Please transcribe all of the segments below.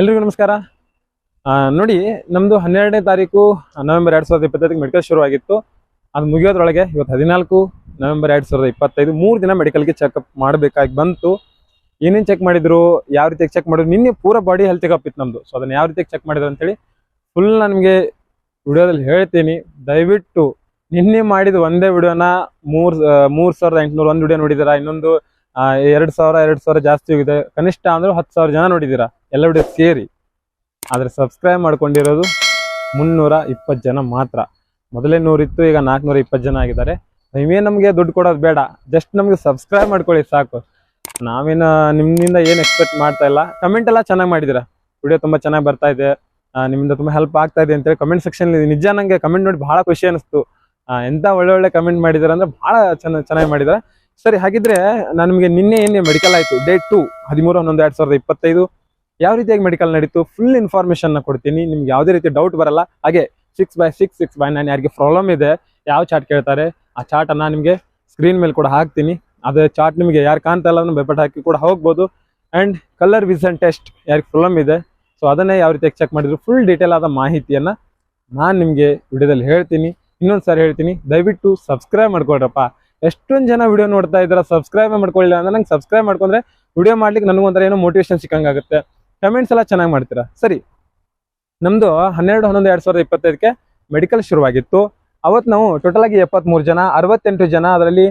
ಎಲ್ರಿಗೂ ನಮಸ್ಕಾರ. ನೋಡಿ, ನಮ್ದು ಹನ್ನೆರಡನೇ ತಾರೀಕು ನವೆಂಬರ್ ಎರಡ್ ಸಾವಿರದ ಇಪ್ಪತ್ತೈದಕ್ಕೆ ಮೆಡಿಕಲ್ ಶುರುವಾಗಿತ್ತು. ಅದು ಮುಗಿಯೋದ್ರೊಳಗೆ ಇವತ್ತು ಹದಿನಾಲ್ಕು ನವೆಂಬರ್ ಎರಡ್ ಸಾವಿರದ ಇಪ್ಪತ್ತೈದು, ಮೂರು ದಿನ ಮೆಡಿಕಲ್ಗೆ ಚೆಕಪ್ ಮಾಡಬೇಕಾಗಿ ಬಂತು. ಏನೇನು ಚೆಕ್ ಮಾಡಿದ್ರು, ಯಾವ ರೀತಿಯಾಗಿ ಚೆಕ್ ಮಾಡಿದ್ರು, ನಿನ್ನೆ ಪೂರ ಬಾಡಿ ಹೆಲ್ತ್ ಚೆಕಪ್ ಇತ್ತು ನಮ್ದು. ಸೊ ಅದನ್ನು ಯಾವ ರೀತಿಯಾಗಿ ಚೆಕ್ ಮಾಡಿದ್ರು ಅಂತೇಳಿ ಫುಲ್ ನಾನು ನಿಮಗೆ ವಿಡಿಯೋದಲ್ಲಿ ಹೇಳ್ತೀನಿ. ದಯವಿಟ್ಟು ನಿನ್ನೆ ಮಾಡಿದ ಒಂದೇ ವಿಡಿಯೋನ ಮೂರ್ ಮೂರ್ ಸಾವಿರದ ಎಂಟುನೂರು ಒಂದು ವಿಡಿಯೋ ನೋಡಿದ್ದೀರಾ ಇನ್ನೊಂದು ಎರಡ್ ಸಾವಿರ ಎರಡ್ ಸಾವಿರ ಜಾಸ್ತಿ ಹೋಗಿದೆ. ಕನಿಷ್ಠ ಅಂದ್ರೆ ಹತ್ತು ಸಾವಿರ ಜನ ನೋಡಿದ್ದೀರಾ ಎಲ್ಲ ವಿಡಿಯೋ ಸೇರಿ, ಆದ್ರೆ ಸಬ್ಸ್ಕ್ರೈಬ್ ಮಾಡ್ಕೊಂಡಿರೋದು ಮುನ್ನೂರ ಇಪ್ಪತ್ತು ಜನ ಮಾತ್ರ. ಮೊದಲೇ ನೂರಿತ್ತು ಈಗ ನಾಲ್ಕುನೂರ ಇಪ್ಪತ್ತು ಜನ ಆಗಿದ್ದಾರೆ. ನೀವೇನು ನಮಗೆ ದುಡ್ಡು ಕೊಡೋದು ಬೇಡ ಜಸ್ಟ್ ನಮಗೆ ಸಬ್ಸ್ಕ್ರೈಬ್ ಮಾಡ್ಕೊಳ್ಳಿ ಸಾಕು. ನಾವೇನು ನಿಮ್ಮಿಂದ ಏನು ಎಕ್ಸ್ಪೆಕ್ಟ್ ಮಾಡ್ತಾ ಇಲ್ಲ ಕಮೆಂಟ್ ಎಲ್ಲ ಚೆನ್ನಾಗಿ ಮಾಡಿದ್ದೀರಾ? ವಿಡಿಯೋ ತುಂಬ ಚೆನ್ನಾಗಿ ಬರ್ತಾ ಇದೆ. ನಿಮ್ಮಿಂದ ತುಂಬ ಹೆಲ್ಪ್ ಆಗ್ತಾ ಇದೆ ಅಂತೇಳಿ ಕಮೆಂಟ್ ಸೆಕ್ಷನ್ ನಿಜ ನನಗೆ ಕಮೆಂಟ್ ನೋಡಿ ಬಹಳ ಖುಷಿ ಅನಿಸ್ತು. ಎಂಥ ಒಳ್ಳೆ ಒಳ್ಳೆ ಕಮೆಂಟ್ ಮಾಡಿದ್ದಾರೆ ಅಂದರೆ ಬಹಳ ಚೆನ್ನಾಗಿ ಚೆನ್ನಾಗಿ ಮಾಡಿದ್ದಾರೆ. ಸರಿ, ಹಾಗಿದ್ರೆ ನಾನು ನಿಮಗೆ ನಿನ್ನೆ ಏನೇ ಮೆಡಿಕಲ್ ಆಯಿತು. ಡೇಟ್ ಟು ಹದಿಮೂರು, ಹನ್ನೊಂದು, ಎರಡು ಸಾವಿರದ ಇಪ್ಪತ್ತೈದು. ಯಾವ ರೀತಿಯಾಗಿ ಮೆಡಿಕಲ್ ನಡೀತು? ಫುಲ್ ಇನ್ಫಾರ್ಮೇಶನ್ ಕೊಡ್ತೀನಿ. ನಿಮ್ಗೆ ಯಾವುದೇ ರೀತಿ ಡೌಟ್ ಬರಲ್ಲ. ಹಾಗೆ six by six six by nine ಯಾರಿಗೆ ಪ್ರಾಬ್ಲಮ್ ಇದೆ, ಯಾವ ಚಾರ್ಟ್ ಕೇಳ್ತಾರೆ, ಆ ಚಾರ್ಟನ್ನು ನಿಮಗೆ ಸ್ಕ್ರೀನ್ ಮೇಲೆ ಕೂಡ ಹಾಕ್ತೀನಿ. ಅದು ಚಾರ್ಟ್ ನಿಮಗೆ ಯಾರು ಕಾಣ್ತಾ ಇಲ್ಲ ಅದನ್ನು ಬೆಪಟ್ ಹಾಕಿ ಕೂಡ ಹೋಗ್ಬೋದು. ಆ್ಯಂಡ್ ಕಲರ್ ವಿಸನ್ ಟೆಸ್ಟ್ ಯಾರಿಗೆ ಪ್ರಾಬ್ಲಮ್ ಇದೆ ಸೊ ಅದನ್ನೇ ಯಾವ ರೀತಿಯಾಗಿ ಚೆಕ್ ಮಾಡಿದ್ರು? ಫುಲ್ ಡೀಟೇಲ್ ಆದ ಮಾಹಿತಿಯನ್ನು ನಾನು ನಿಮಗೆ ವಿಡಿಯೋದಲ್ಲಿ ಹೇಳ್ತೀನಿ. ಇನ್ನೊಂದು ಸಾರಿ ಹೇಳ್ತೀನಿ. ದಯವಿಟ್ಟು ಸಬ್ಸ್ಕ್ರೈಬ್ ಮಾಡ್ಕೊಳ್ರಪ್ಪ. ಎಷ್ಟೊಂದು ಜನ ವಿಡಿಯೋ ನೋಡ್ತಾ ಇದ್ದಾರೆ ಸಬ್ಸ್ಕ್ರೈಬ್ ಮಾಡ್ಕೊಳ್ಳಿಲ್ಲ ಅಂದ್ರೆ ನಂಗೆ ಸಬ್ಸ್ಕ್ರೈಬ್ ಮಾಡ್ಕೊಂಡ್ರೆ ವಿಡಿಯೋ ಮಾಡ್ಲಿಕ್ಕೆ ನನಗೊಂಥರ ಏನೋ ಮೋಟಿವೇಶನ್ ಸಿಕ್ಕಂಗಾಗುತ್ತೆ. ಕಮೆಂಟ್ಸ್ ಎಲ್ಲ ಚೆನ್ನಾಗಿ ಮಾಡ್ತೀರಾ? ಸರಿ. ನಮ್ದು ಹನ್ನೆರಡು, ಹನ್ನೊಂದು, ಎರಡ್ ಸಾವಿರದ ಇಪ್ಪತ್ತೈದಕ್ಕೆ ಮೆಡಿಕಲ್ ಶುರುವಾಗಿತ್ತು. ಅವತ್ತು ನಾವು ಟೋಟಲ್ ಆಗಿ ಎಪ್ಪತ್ಮೂರು ಜನ, ಅರವತ್ತೆಂಟು ಜನ ಅದರಲ್ಲಿ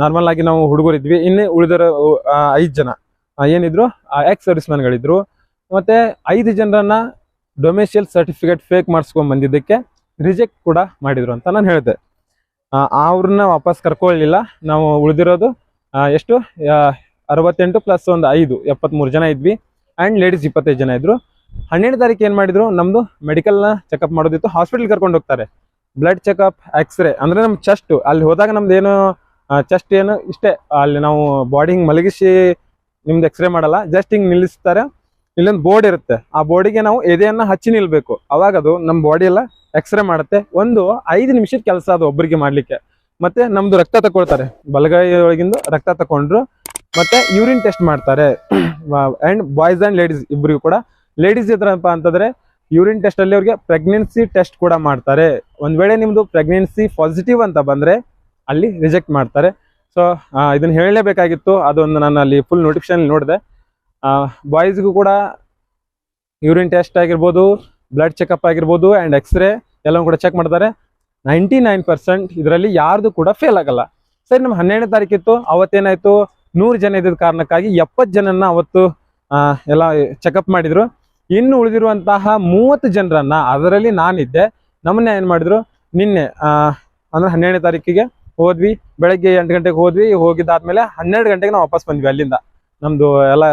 ನಾರ್ಮಲ್ ಆಗಿ ನಾವು ಹುಡುಗರಿದ್ವಿ. ಇನ್ನೇ ಉಳಿದರ ಐದು ಜನ. ಏನಿದ್ರು ಎಕ್ಸ್ ಸರ್ವಿಸ್ ಮ್ಯಾನ್ಗಳಿದ್ರು ಮತ್ತೆ ಐದು ಜನರನ್ನ ಡೊಮೆಸ್ಟಿಯಲ್ ಸರ್ಟಿಫಿಕೇಟ್ ಫೇಕ್ ಮಾಡಿಸ್ಕೊಂಡ್ ಬಂದಿದ್ದಕ್ಕೆ ರಿಜೆಕ್ಟ್ ಕೂಡ ಮಾಡಿದ್ರು ಅಂತ ನಾನು ಹೇಳಿದೆ. ಅವ್ರನ್ನ ವಾಪಸ್ ಕರ್ಕೊಳ್ಳಿಲ್ಲ ನಾವು ಉಳಿದಿರೋದು ಎಷ್ಟು? ಅರವತ್ತೆಂಟು ಪ್ಲಸ್ ಒಂದು ಐದು, ಎಪ್ಪತ್ಮೂರು ಜನ ಇದ್ವಿ. ಆ್ಯಂಡ್ ಲೇಡೀಸ್ ಇಪ್ಪತ್ತೈದು ಜನ ಇದ್ರು. ಹನ್ನೆರಡು ತಾರೀಕು ಏನು ಮಾಡಿದ್ರು? ನಮ್ಮದು ಮೆಡಿಕಲ್ನ ಚೆಕಪ್ ಮಾಡೋದಿತ್ತು. ಹಾಸ್ಪಿಟಲ್ ಕರ್ಕೊಂಡು ಹೋಗ್ತಾರೆ. ಬ್ಲಡ್ ಚೆಕಪ್ ಎಕ್ಸ್ರೇ ಅಂದರೆ ನಮ್ಮ ಚೆಸ್ಟ್ ಅಲ್ಲಿ ಹೋದಾಗ ನಮ್ದು ಏನು ಚೆಸ್ಟ್ ಏನು ಇಷ್ಟೇ. ಅಲ್ಲಿ ನಾವು ಬಾಡಿ ಹಿಂಗೆ ಮಲಗಿಸಿ ನಿಮ್ದು ಎಕ್ಸ್ರೇ ಮಾಡಲ್ಲ. ಜಸ್ಟ್ ಹಿಂಗೆ ನಿಲ್ಲಿಸ್ತಾರೆ. ಇಲ್ಲೊಂದು ಬೋರ್ಡ್ ಇರುತ್ತೆ. ಆ ಬೋರ್ಡಿಗೆ ನಾವು ಎದೆಯನ್ನ ಹಚ್ಚಿ ನಿಲ್ಬೇಕು. ಅವಾಗ ಅದು ನಮ್ಮ ಬಾಡಿ ಎಲ್ಲ ಎಕ್ಸ್ರೇ ಮಾಡುತ್ತೆ. ಒಂದು ಐದು ನಿಮಿಷದ ಕೆಲಸ ಅದು ಒಬ್ಬರಿಗೆ ಮಾಡ್ಲಿಕ್ಕೆ. ಮತ್ತೆ ನಮ್ದು ರಕ್ತ ತಗೊಳ್ತಾರೆ ಬಲಗೈ ಒಳಗಿಂದು ರಕ್ತ ತಕೊಂಡ್ರು. ಮತ್ತೆ ಯೂರಿನ್ ಟೆಸ್ಟ್ ಮಾಡ್ತಾರೆ. ಅಂಡ್ ಬಾಯ್ಸ್ ಅಂಡ್ ಲೇಡೀಸ್ ಇಬ್ಬರಿಗೂ ಕೂಡ. ಲೇಡೀಸ್ ಇದ್ರಪ್ಪ ಅಂತಂದ್ರೆ ಯೂರಿನ್ ಟೆಸ್ಟ್ ಅಲ್ಲಿ ಅವ್ರಿಗೆ ಪ್ರೆಗ್ನೆನ್ಸಿ ಟೆಸ್ಟ್ ಕೂಡ ಮಾಡ್ತಾರೆ. ಒಂದ್ ವೇಳೆ ನಿಮ್ದು ಪ್ರೆಗ್ನೆನ್ಸಿ ಪಾಸಿಟಿವ್ ಅಂತ ಬಂದ್ರೆ, ಅಲ್ಲಿ ರಿಜೆಕ್ಟ್ ಮಾಡ್ತಾರೆ. ಸೊ ಇದನ್ನ ಹೇಳಲೇಬೇಕಾಗಿತ್ತು. ಅದೊಂದು ನಾನು ಅಲ್ಲಿ ಫುಲ್ ನೋಟಿಫಿಕೇಶನ್ ನೋಡಿದೆ. ಬಾಯ್ಸ್ಗೂ ಕೂಡ ಯೂರಿನ್ ಟೆಸ್ಟ್ ಆಗಿರ್ಬೋದು ಬ್ಲಡ್ ಚೆಕಪ್ ಆಗಿರ್ಬೋದು ಆ್ಯಂಡ್ ಎಕ್ಸ್ರೇ ಎಲ್ಲವೂ ಕೂಡ ಚೆಕ್ ಮಾಡ್ತಾರೆ. ನೈಂಟಿ ನೈನ್ ಪರ್ಸೆಂಟ್ ಇದರಲ್ಲಿ ಯಾರ್ದು ಕೂಡ ಫೇಲ್ ಆಗಲ್ಲ. ಸರಿ ನಮ್ಮ ಹನ್ನೆರಡನೇ ತಾರೀಕಿತ್ತು, ಅವತ್ತೇನಾಯ್ತು? ನೂರು ಜನ ಇದ್ದ ಕಾರಣಕ್ಕಾಗಿ ಎಪ್ಪತ್ತು ಜನನ್ನ ಅವತ್ತು ಎಲ್ಲ ಚೆಕಪ್ ಮಾಡಿದ್ರು. ಇನ್ನು ಉಳಿದಿರುವಂತಹ ಮೂವತ್ತು ಜನರನ್ನ, ಅದರಲ್ಲಿ ನಾನಿದ್ದೆ. ನಮ್ಮನ್ನ ಏನು ಮಾಡಿದ್ರು? ನಿನ್ನೆ ಅಂದ್ರೆ ಹನ್ನೆರಡನೇ ತಾರೀಕಿಗೆ ಹೋದ್ವಿ. ಬೆಳಗ್ಗೆ ಎಂಟು ಗಂಟೆಗೆ ಹೋದ್ವಿ. ಹೋಗಿದ್ದಾದ್ಮೇಲೆ ಹನ್ನೆರಡು ಗಂಟೆಗೆ ನಾವು ವಾಪಸ್ ಬಂದ್ವಿ ಅಲ್ಲಿಂದ. ನಮ್ದು ಎಲ್ಲ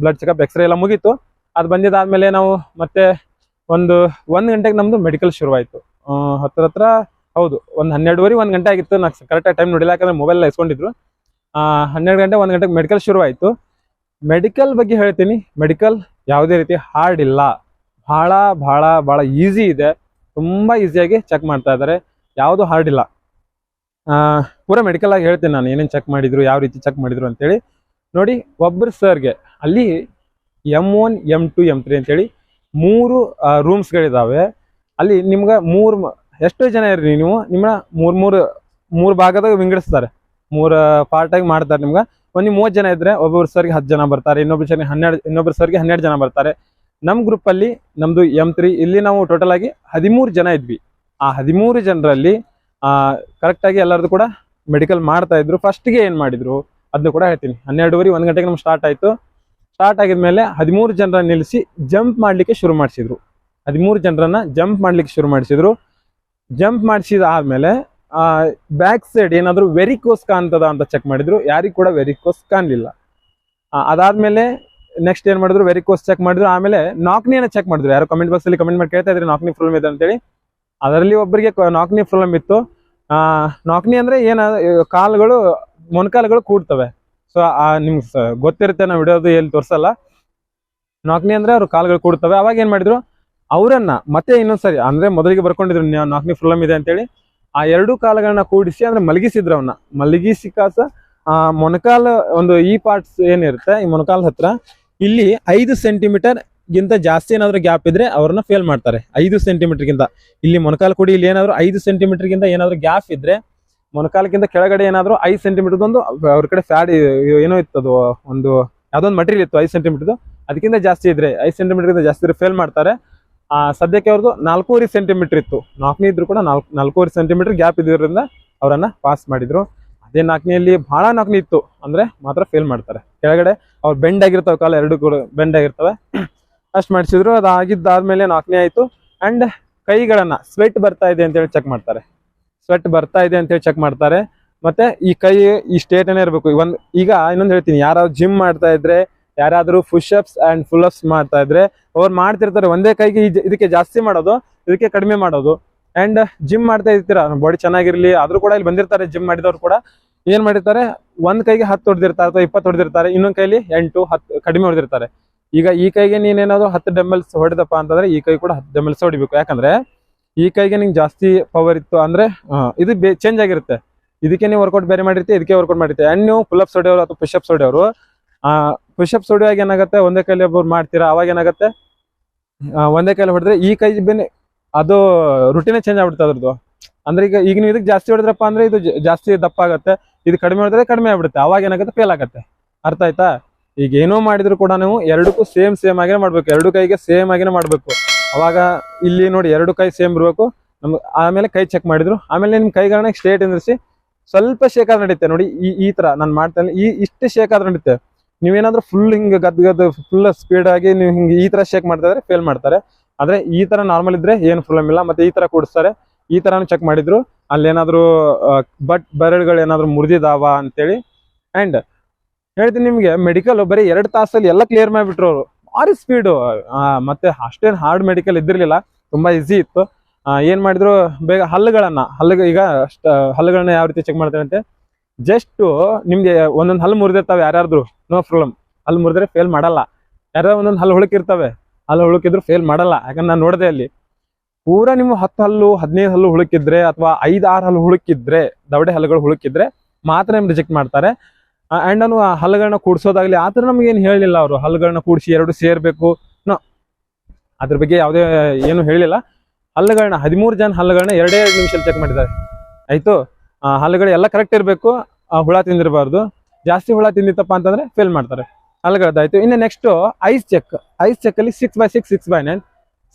ಬ್ಲಡ್ ಚೆಕಪ್ ಎಕ್ಸ್ರೇ ಎಲ್ಲ ಮುಗೀತು. ಅದು ಬಂದಿದ್ದಾದ್ಮೇಲೆ ನಾವು ಮತ್ತೆ ಒಂದು ಒಂದು ಗಂಟೆಗೆ ನಮ್ದು ಮೆಡಿಕಲ್ ಶುರುವಾಯಿತು. ಹತ್ರ ಹತ್ರ, ಹೌದು, ಒಂದು ಹನ್ನೆರಡುವರೆ, ಒಂದು ಗಂಟೆ ಆಗಿತ್ತು. ನಾನು ಕರೆಕ್ಟಾಗಿ ಟೈಮ್ ನೋಡಿಲ್ಲ, ಯಾಕಂದ್ರೆ ಮೊಬೈಲ್ ಇಸ್ಕೊಂಡಿದ್ರು ಹನ್ನೆರಡು ಗಂಟೆ, ಒಂದು ಗಂಟೆಗೆ ಮೆಡಿಕಲ್ ಶುರುವಾಯಿತು. ಮೆಡಿಕಲ್ ಬಗ್ಗೆ ಹೇಳ್ತೀನಿ. ಮೆಡಿಕಲ್ ಯಾವುದೇ ರೀತಿ ಹಾರ್ಡ್ ಇಲ್ಲ. ಭಾಳ ಭಾಳ ಭಾಳ ಈಸಿ ಇದೆ. ತುಂಬ ಈಸಿಯಾಗಿ ಚೆಕ್ ಮಾಡ್ತಾ ಇದ್ದಾರೆ. ಯಾವುದು ಹಾರ್ಡ್ ಇಲ್ಲ. ಪೂರ ಮೆಡಿಕಲ್ ಆಗಿ ಹೇಳ್ತೀನಿ ನಾನು ಏನೇನು ಚೆಕ್ ಮಾಡಿದ್ರು, ಯಾವ ರೀತಿ ಚೆಕ್ ಮಾಡಿದ್ರು ಅಂತೇಳಿ. ನೋಡಿ ಒಬ್ಬರು ಸರ್ಗೆ ಅಲ್ಲಿ M one M two M three ಅಂತೇಳಿ ಮೂರು ರೂಮ್ಸ್ಗಳಿದ್ದಾವೆ ಅಲ್ಲಿ ನಿಮ್ಗೆ ಮೂರು ಎಷ್ಟೋ ಜನ ಇರ್ರಿ ನೀವು ನಿಮ್ಮ ಮೂರು ಮೂರು ಮೂರು ಭಾಗದಾಗ ವಿಂಗಡಿಸ್ತಾರೆ. ಮೂರು ಆಗಿ ಮಾಡ್ತಾರೆ ನಿಮ್ಗೆ. ಒಂದು ಮೂವತ್ತು ಜನ ಇದ್ರೆ ಒಬ್ಬೊಬ್ರು ಸರ್ಗೆ ಹತ್ತು ಜನ ಬರ್ತಾರೆ, ಇನ್ನೊಬ್ರು ಸರ್ಗೆ ಹನ್ನೆರಡು, ಇನ್ನೊಬ್ರು ಸರ್ಗೆ ಹನ್ನೆರಡು ಜನ ಬರ್ತಾರೆ. ನಮ್ಮ ಗ್ರೂಪಲ್ಲಿ ನಮ್ದು ಎಂ ತ್ರೀ ಇಲ್ಲಿ ನಾವು ಟೋಟಲ್ ಆಗಿ ಹದಿಮೂರು ಜನ ಇದ್ವಿ. ಆ ಹದಿಮೂರು ಜನರಲ್ಲಿ ಕರೆಕ್ಟ್ ಆಗಿ ಎಲ್ಲರದು ಕೂಡ ಮೆಡಿಕಲ್ ಮಾಡ್ತಾ ಇದ್ರು. ಫಸ್ಟ್ಗೆ ಏನು ಮಾಡಿದ್ರು? ಅದನ್ನು ಕೂಡ ಹೇಳ್ತೀನಿ. ಹನ್ನೆರಡುವರೆ, ಒಂದು ಗಂಟೆಗೆ ನಮ್ಗೆ ಸ್ಟಾರ್ಟ್ ಆಯಿತು. ಸ್ಟಾರ್ಟ್ ಆಗಿದ್ಮೇಲೆ ಹದಿಮೂರು ಜನರ ನಿಲ್ಲಿಸಿ ಜಂಪ್ ಮಾಡಲಿಕ್ಕೆ ಶುರು ಮಾಡಿಸಿದ್ರು. ಹದಿಮೂರು ಜನರನ್ನ ಜಂಪ್ ಮಾಡ್ಲಿಕ್ಕೆ ಶುರು ಮಾಡಿಸಿದ್ರು. ಜಂಪ್ ಮಾಡಿಸಿದ ಆದ್ಮೇಲೆ ಬ್ಯಾಕ್ ಸೈಡ್ ಏನಾದರೂ ವೆರಿಕೋಸ್ ಕಾಣ್ತದ ಅಂತ ಚೆಕ್ ಮಾಡಿದ್ರು. ಯಾರಿಗೂ ಕೂಡ ವೆರಿಕೋಸ್ ಕಾಣಲಿಲ್ಲ. ಅದಾದ್ಮೇಲೆ ನೆಕ್ಸ್ಟ್ ಏನ್ ಮಾಡಿದ್ರು? ವೆರಿಕೋಸ್ ಚೆಕ್ ಮಾಡಿದ್ರು. ಆಮೇಲೆ ನಾಕ್ನಿಯನ್ನು ಚೆಕ್ ಮಾಡಿದ್ರು. ಯಾರು ಕಮೆಂಟ್ ಬಾಕ್ಸ್ ಅಲ್ಲಿ ಕಮೆಂಟ್ ಮಾಡಿ ಕೇಳ್ತಾ ಇದ್ರೆ ನಾಕ್ನಿ ಪ್ರಾಬ್ಲಮ್ ಇದೆ ಅಂತೇಳಿ. ಅದರಲ್ಲಿ ಒಬ್ಬರಿಗೆ ನಾಕ್ನಿ ಪ್ರಾಬ್ಲಮ್ ಇತ್ತು. ಆ ನಾಕ್ನಿ ಅಂದ್ರೆ ಏನ, ಕಾಲುಗಳು, ಮೊಣಕಾಲುಗಳು ಕೂಡ್ತವೆ. ಸೊ ನಿಮ್ಗೆ ಗೊತ್ತಿರುತ್ತೆ, ನಾವು ವಿಡಿಯೋದು ಎಲ್ಲಿ ತೋರಿಸಲ್ಲ. ನಾಕ್ನಿ ಅಂದ್ರೆ ಅವ್ರ ಕಾಲುಗಳು ಕೂಡ್ತವೆ. ಅವಾಗ ಏನ್ ಮಾಡಿದ್ರು? ಅವರನ್ನ, ಮತ್ತೆ ಇನ್ನೊಂದ್ಸರಿ, ಅಂದ್ರೆ ಮೊದಲಿಗೆ ಬರ್ಕೊಂಡಿದ್ರು ನಾಕ್ನಿ ಪ್ರಾಬ್ಲಮ್ ಇದೆ ಅಂತೇಳಿ ಆ ಎರಡು ಕಾಲುಗಳನ್ನ ಕೂಡಿಸಿ ಅಂದ್ರೆ ಮಲಗಿಸಿದ್ರು ಅವನ್ನ ಮಲಗಿಸಿ ಕಾಸ, ಆ ಮೊಣಕಾಲ ಒಂದು ಈ ಪಾರ್ಟ್ಸ್ ಏನಿರುತ್ತೆ, ಈ ಮೊಣಕಾಲ ಹತ್ರ, ಇಲ್ಲಿ ಐದು ಸೆಂಟಿಮೀಟರ್ ಗಿಂತ ಜಾಸ್ತಿ ಏನಾದ್ರು ಗ್ಯಾಪ್ ಇದ್ರೆ ಅವ್ರನ್ನ ಫೇಲ್ ಮಾಡ್ತಾರೆ. ಐದು ಸೆಂಟಿಮೀಟರ್ಗಿಂತ ಇಲ್ಲಿ ಮೊಣಕಾಲು ಕೊಡಿ ಇಲ್ಲಿ ಏನಾದ್ರು ಐದು ಸೆಂಟಿಮೀಟರ್ಗಿಂತ ಏನಾದ್ರು ಗ್ಯಾಪ್ ಇದ್ರೆ ಮೊಣಕಾಲಕ್ಕಿಂತ ಕೆಳಗಡೆ ಏನಾದ್ರು ಐದು ಸೆಂಟಿಮೀಟರ್ ಒಂದು, ಅವ್ರ ಕಡೆ ಫ್ಯಾಡ್ ಏನೋ ಇತ್ತು ಅದು ಒಂದು ಯಾವ್ದೊಂದು ಮಟೀರಿಯಲ್ ಇತ್ತು ಐದು ಸೆಂಟಿಮೀಟರ್ ಅದಕ್ಕಿಂತ ಜಾಸ್ತಿ ಇದ್ರೆ, ಐದು ಸೆಂಟಿಮೀಟರ್ ಜಾಸ್ತಿ ಇದ್ರೆ ಫೇಲ್ ಮಾಡ್ತಾರೆ. ಸದ್ಯಕ್ಕೆ ಅವ್ರದ್ದು ನಾಲ್ಕೂವರೆ ಸೆಂಟಿಮೀಟರ್ ಇತ್ತು. ನಾಲ್ಕನೇ ಇದ್ರು ಕೂಡ ನಾಲ್ಕು, ನಾಲ್ಕೂವರೆ ಸೆಂಟಿಮೀಟರ್ ಗ್ಯಾಪ್ ಇದ್ರಿಂದ ಅವರನ್ನ ಪಾಸ್ ಮಾಡಿದ್ರು. ಅದೇ ನಾಲ್ಕನೇಲಿ ಬಹಳ ನಾಲ್ಕನೇ ಇತ್ತು. ಅಂದ್ರೆ ಮಾತ್ರ ಫೇಲ್ ಮಾಡ್ತಾರೆ. ಕೆಳಗಡೆ ಅವ್ರು ಬೆಂಡ್ ಆಗಿರ್ತಾವೆ ಕಾಲ ಎರಡು ಕೂಡ ಬೆಂಡ್ ಆಗಿರ್ತವೆ. ಅಷ್ಟು ಮಾಡಿಸಿದ್ರು. ಅದಾಗಿದ್ದಾದ್ಮೇಲೆ ನಾಲ್ಕನೇ ಆಯ್ತು. ಅಂಡ್ ಕೈಗಳನ್ನ ಸ್ವೆಟ್ ಬರ್ತಾ ಇದೆ ಅಂತೇಳಿ ಚೆಕ್ ಮಾಡ್ತಾರೆ. ಸ್ವೆಟ್ ಬರ್ತಾ ಇದೆ ಅಂತೇಳಿ ಚೆಕ್ ಮಾಡ್ತಾರೆ. ಮತ್ತೆ ಈ ಕೈ ಈ ಸ್ಟೇಟನೇ ಇರಬೇಕು. ಒಂದ್, ಈಗ ಇನ್ನೊಂದು ಹೇಳ್ತೀನಿ. ಯಾರು ಜಿಮ್ ಮಾಡ್ತಾ ಇದ್ರೆ ಯಾರಾದ್ರೂ push ups and pull ups ಮಾಡ್ತಾ ಇದ್ರೆ ಅವ್ರು ಮಾಡ್ತಿರ್ತಾರೆ. ಒಂದೇ ಕೈಗೆ ಇದಕ್ಕೆ ಜಾಸ್ತಿ ಮಾಡೋದು ಇದಕ್ಕೆ ಕಡಿಮೆ ಮಾಡೋದು. ಅಂಡ್ ಜಿಮ್ ಮಾಡ್ತಾ ಇರ್ತೀರಾ? ಬಾಡಿ ಚೆನ್ನಾಗಿರ್ಲಿ ಆದ್ರೂ ಕೂಡ ಇಲ್ಲಿ ಬಂದಿರ್ತಾರೆ ಜಿಮ್ ಮಾಡಿದವ್ರು ಕೂಡ. ಏನ್ ಮಾಡಿರ್ತಾರೆ? ಒಂದ್ ಕೈಗೆ ಹತ್ತು ಹೊಡೆದಿರ್ತಾರೆ ಅಥವಾ ಇಪ್ಪತ್ತು ಹೊಡೆದಿರ್ತಾರೆ ಇನ್ನೊಂದ್ ಕೈಲಿ ಎಂಟು ಹತ್ತು ಕಡಿಮೆ ಹೊಡೆದಿರ್ತಾರೆ. ಈಗ ಈ ಕೈಗೆ ನೀನೇನಾದ್ರು ಹತ್ತು ಡೆಂಬಲ್ಸ್ ಹೊಡೆದಪ್ಪ ಅಂತಂದ್ರೆ ಈ ಕೈ ಕೂಡ ಹತ್ತು ಡೆಂಬಲ್ಸ್ ಹೊಡಿಬೇಕು. ಯಾಕಂದ್ರೆ ಈ ಕೈಗೆ ನಿಂಗೆ ಜಾಸ್ತಿ ಪವರ್ ಇತ್ತು ಅಂದ್ರೆ ಆ, ಇದು ಚೇಂಜ್ ಆಗಿರುತ್ತೆ. ಇದಕ್ಕೆ ನೀವು ವರ್ಕೌಟ್ ಬೇರೆ ಮಾಡಿರ್ತೀವಿ ಇದಕ್ಕೆ ವರ್ಕೌಟ್ ಮಾಡಿರ್ತೀವಿ ಅಂಡ್ ನೀವು ಪುಲ್ ಅಪ್ಸ್ ಅಥವಾ ಪುಷ್ ಅಪ್ಸ್ ಹೊಡೆಯೋರು ಆ ಪುಷ್ ಅಪ್ಸ್ ಹೊಡೆಯುವಾಗ ಏನಾಗುತ್ತೆ? ಒಂದೇ ಕೈಲಿ ಒಬ್ಬರು ಮಾಡ್ತೀರಾ? ಅವಾಗ ಏನಾಗುತ್ತೆ? ಒಂದೇ ಕೈಲಿ ಹೊಡೆದ್ರೆ ಈ ಕೈ ಬೇನೆ ಅದು ರುಟೀನೇ ಚೇಂಜ್ ಆಗ್ಬಿಡುತ್ತೆ ಅದ್ರದ್ದು. ಅಂದ್ರೆ ಈಗ ಈಗ ನೀವು ಇದಕ್ಕೆ ಜಾಸ್ತಿ ಹೊಡೆದ್ರಪ್ಪ ಅಂದ್ರೆ ಇದು ಜಾಸ್ತಿ ದಪ್ಪ ಆಗುತ್ತೆ. ಇದು ಕಡಿಮೆ ಹೊಡೆದ್ರೆ ಕಡಿಮೆ ಆಗ್ಬಿಡುತ್ತೆ. ಅವಾಗ ಏನಾಗುತ್ತೆ? ಫೇಲ್ ಆಗುತ್ತೆ. ಅರ್ಥ ಆಯ್ತಾ? ಈಗ ಏನೋ ಮಾಡಿದ್ರು ಕೂಡ ನೀವು ಎರಡಕ್ಕೂ ಸೇಮ್ ಸೇಮ್ ಆಗೇ ಮಾಡ್ಬೇಕು. ಎರಡು ಕೈಗೆ ಸೇಮ್ ಆಗೇನೆ ಮಾಡ್ಬೇಕು. ಅವಾಗ ಇಲ್ಲಿ ನೋಡಿ ಎರಡು ಕೈ ಸೇಮ್ ಇರಬೇಕು. ನಮ್ಗೆ ಆಮೇಲೆ ಕೈ ಚೆಕ್ ಮಾಡಿದ್ರು. ಆಮೇಲೆ ನಿಮ್ ಕೈಗಳನ್ನ ಸ್ಟ್ರೇಟ್ ಎಂದಿರಿಸಿ ಸ್ವಲ್ಪ ಶೇಕ್ ಆದ್ರೆ ನಡೀತೆ ನೋಡಿ ಈ ಈ ತರ ನಾನು ಮಾಡ್ತೇನೆ ಈ, ಇಷ್ಟು ಶೇಕ್ ಆದ್ರೆ ನಡೀತೆ. ನೀವೇನಾದ್ರೂ ಫುಲ್ ಹಿಂಗ್ ಗದ್ ಗದ್ ಫುಲ್ ಸ್ಪೀಡ್ ಆಗಿ ನೀವು ಹಿಂಗೆ ಈ ತರ ಶೇಕ್ ಮಾಡ್ತಾ ಇದ್ರೆ ಫೇಲ್ ಮಾಡ್ತಾರೆ. ಆದ್ರೆ ಈ ತರ ನಾರ್ಮಲ್ ಇದ್ರೆ ಏನು ಪ್ರಾಬ್ಲಮ್ ಇಲ್ಲ. ಮತ್ತೆ ಈ ತರ ಕೂಡಿಸ್ತಾರೆ. ಈ ತರಾನು ಚೆಕ್ ಮಾಡಿದ್ರು. ಅಲ್ಲೇನಾದ್ರೂ ಬಟ್ ಬೆರಳುಗಳು ಏನಾದ್ರು ಮುರಿದಿದಾವ ಅಂತೇಳಿ. ಅಂಡ್ ಹೇಳ್ತೀನಿ ನಿಮ್ಗೆ ಮೆಡಿಕಲ್ ಬರೀ ಎರಡು ತಾಸಲ್ಲಿ ಎಲ್ಲ ಕ್ಲಿಯರ್ ಮಾಡಿಬಿಟ್ರು ಅವರು. ಭಾರಿ ಸ್ಪೀಡು ಮತ್ತೆ ಅಷ್ಟೇನು ಹಾರ್ಡ್ ಮೆಡಿಕಲ್ ಇದ್ದಿರ್ಲಿಲ್ಲ. ತುಂಬಾ ಈಸಿ ಇತ್ತು. ಏನ್ ಮಾಡಿದ್ರು, ಬೇಗ ಹಲ್ಲುಗಳನ್ನ ಹಲ್ಲು ಈಗ ಹಲ್ಲುಗಳನ್ನ ಯಾವ ರೀತಿ ಚೆಕ್ ಮಾಡ್ತಾರೆ ಅಂತೆ ಜಸ್ಟ್ ನಿಮ್ಗೆ ಒಂದೊಂದು ಹಲ್ಲು ಮುರಿದಿರ್ತಾವೆ ಯಾರ್ಯಾರ್ದು ನೋ ಪ್ರಾಬ್ಲಮ್ ಹಲ್ಲು ಮುರಿದ್ರೆ ಫೇಲ್ ಮಾಡಲ್ಲ. ಯಾರ್ಯಾರ ಒಂದೊಂದು ಹಲ್ಲು ಹುಳುಕಿರ್ತವೆ, ಹಲ್ಲು ಹುಳುಕಿದ್ರು ಫೇಲ್ ಮಾಡಲ್ಲ. ಯಾಕಂದ್ರೆ ನಾನು ನೋಡಿದೆ ಅಲ್ಲಿ, ಪೂರಾ ನಿಮ್ಮ ಹತ್ತು ಹಲ್ಲು, ಹದಿನೈದು ಹಲ್ಲು ಹುಳುಕಿದ್ರೆ ಅಥವಾ ಐದು, ಆರು ಹಲ್ಲು ಹುಳುಕಿದ್ರೆ, ದವಡೆ ಹಲ್ಲುಗಳು ಹುಳುಕಿದ್ರೆ ಮಾತ್ರ ನಿಮ್ಗೆ ರಿಜೆಕ್ಟ್ ಮಾಡ್ತಾರೆ. ಆ್ಯಂಡ್ ನಾನು ಆ ಹಲ್ಲುಗಳನ್ನ ಕೂಡ್ಸೋದಾಗ್ಲಿ ಆ ಥರ ನಮ್ಗೆ ಏನು ಹೇಳಿಲ್ಲ ಅವರು. ಹಲ್ಲುಗಳನ್ನ ಕೂಡಿಸಿ ಎರಡು ಸೇರ್ಬೇಕು. ನೋ, ಅದ್ರ ಬಗ್ಗೆ ಯಾವುದೇ ಏನು ಹೇಳಿಲ್ಲ. ಹಲ್ಲುಗಳನ್ನ ಹದಿಮೂರು ಜನ ಹಲ್ಲುಗಳನ್ನ ಎರಡೇ ಎರಡು ನಿಮಿಷ ಚೆಕ್ ಮಾಡಿದ್ದಾರೆ. ಆಯ್ತು? ಹಲ್ಲುಗಳು ಎಲ್ಲ ಕರೆಕ್ಟ್ ಇರಬೇಕು. ಹುಳ ತಿಂದಿರಬಾರ್ದು. ಜಾಸ್ತಿ ಹುಳ ತಿಂದಿತ್ತಪ್ಪ ಅಂತಂದ್ರೆ ಫೇಲ್ ಮಾಡ್ತಾರೆ. ಹಲ್ಲುಗಳದ್ದಾಯ್ತು ಇನ್ನು next eyes check eyes check ಅಲ್ಲಿ six by six six by nine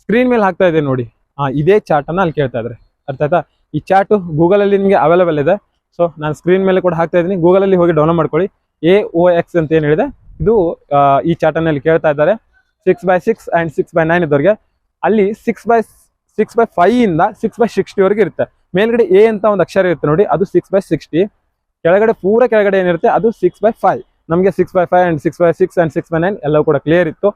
screen ಮೇಲೆ ಹಾಕ್ತಾ ಇದೆ ನೋಡಿ. ಆ, ಇದೇ ಚಾರ್ಟ್ ಅನ್ನ ಅಲ್ಲಿ ಕೇಳ್ತಾ ಇದ್ರೆ ಅರ್ಥ ಈ ಚಾರ್ಟ್ ಗೂಗಲ್ ಅಲ್ಲಿ ನಿಮಗೆ ಅವೈಲೇಬಲ್ ಇದೆ. ಸೊ ನಾನು ಸ್ಕ್ರೀನ್ ಮೇಲೆ ಕೂಡ ಹಾಕ್ತಾ ಇದ್ದೀನಿ. ಗೂಗಲ್ ಅಲ್ಲಿ ಹೋಗಿ ಡೌನ್ಲೋಡ್ ಮಾಡ್ಕೊಳ್ಳಿ. ಎ ಓ ಎಕ್ಸ್ ಅಂತ ಏನು ಹೇಳಿದೆ? ಇದು ಈ ಚಾರ್ಟ್ ಅಲ್ಲಿ ಕೇಳ್ತಾ ಇದ್ದಾರೆ. Six by six and six by nine ಇದ್ದವ್ರಿಗೆ. ಅಲ್ಲಿ six by six by five ಇಂದ ಸಿಕ್ಸ್ ಬೈ ಸಿಕ್ಸ್ಟಿವರೆಗೆ ಇರುತ್ತೆ. ಮೇಲ್ಗಡೆ ಎ ಅಂತ ಒಂದು ಅಕ್ಷರ ಇರುತ್ತೆ ನೋಡಿ, ಅದು ಸಿಕ್ಸ್ ಬೈ ಸಿಕ್ಸ್ಟಿ ಕೆಳಗಡೆ ಪೂರ ಕೆಳಗಡೆ ಏನಿರುತ್ತೆ, ಅದು ಸಿಕ್ಸ್ ಬೈ ಫೈವ್ ನಮಗೆ six by five and six by six and six by nine ಎಲ್ಲವೂ ಕೂಡ ಕ್ಲಿಯರ್ ಇತ್ತು.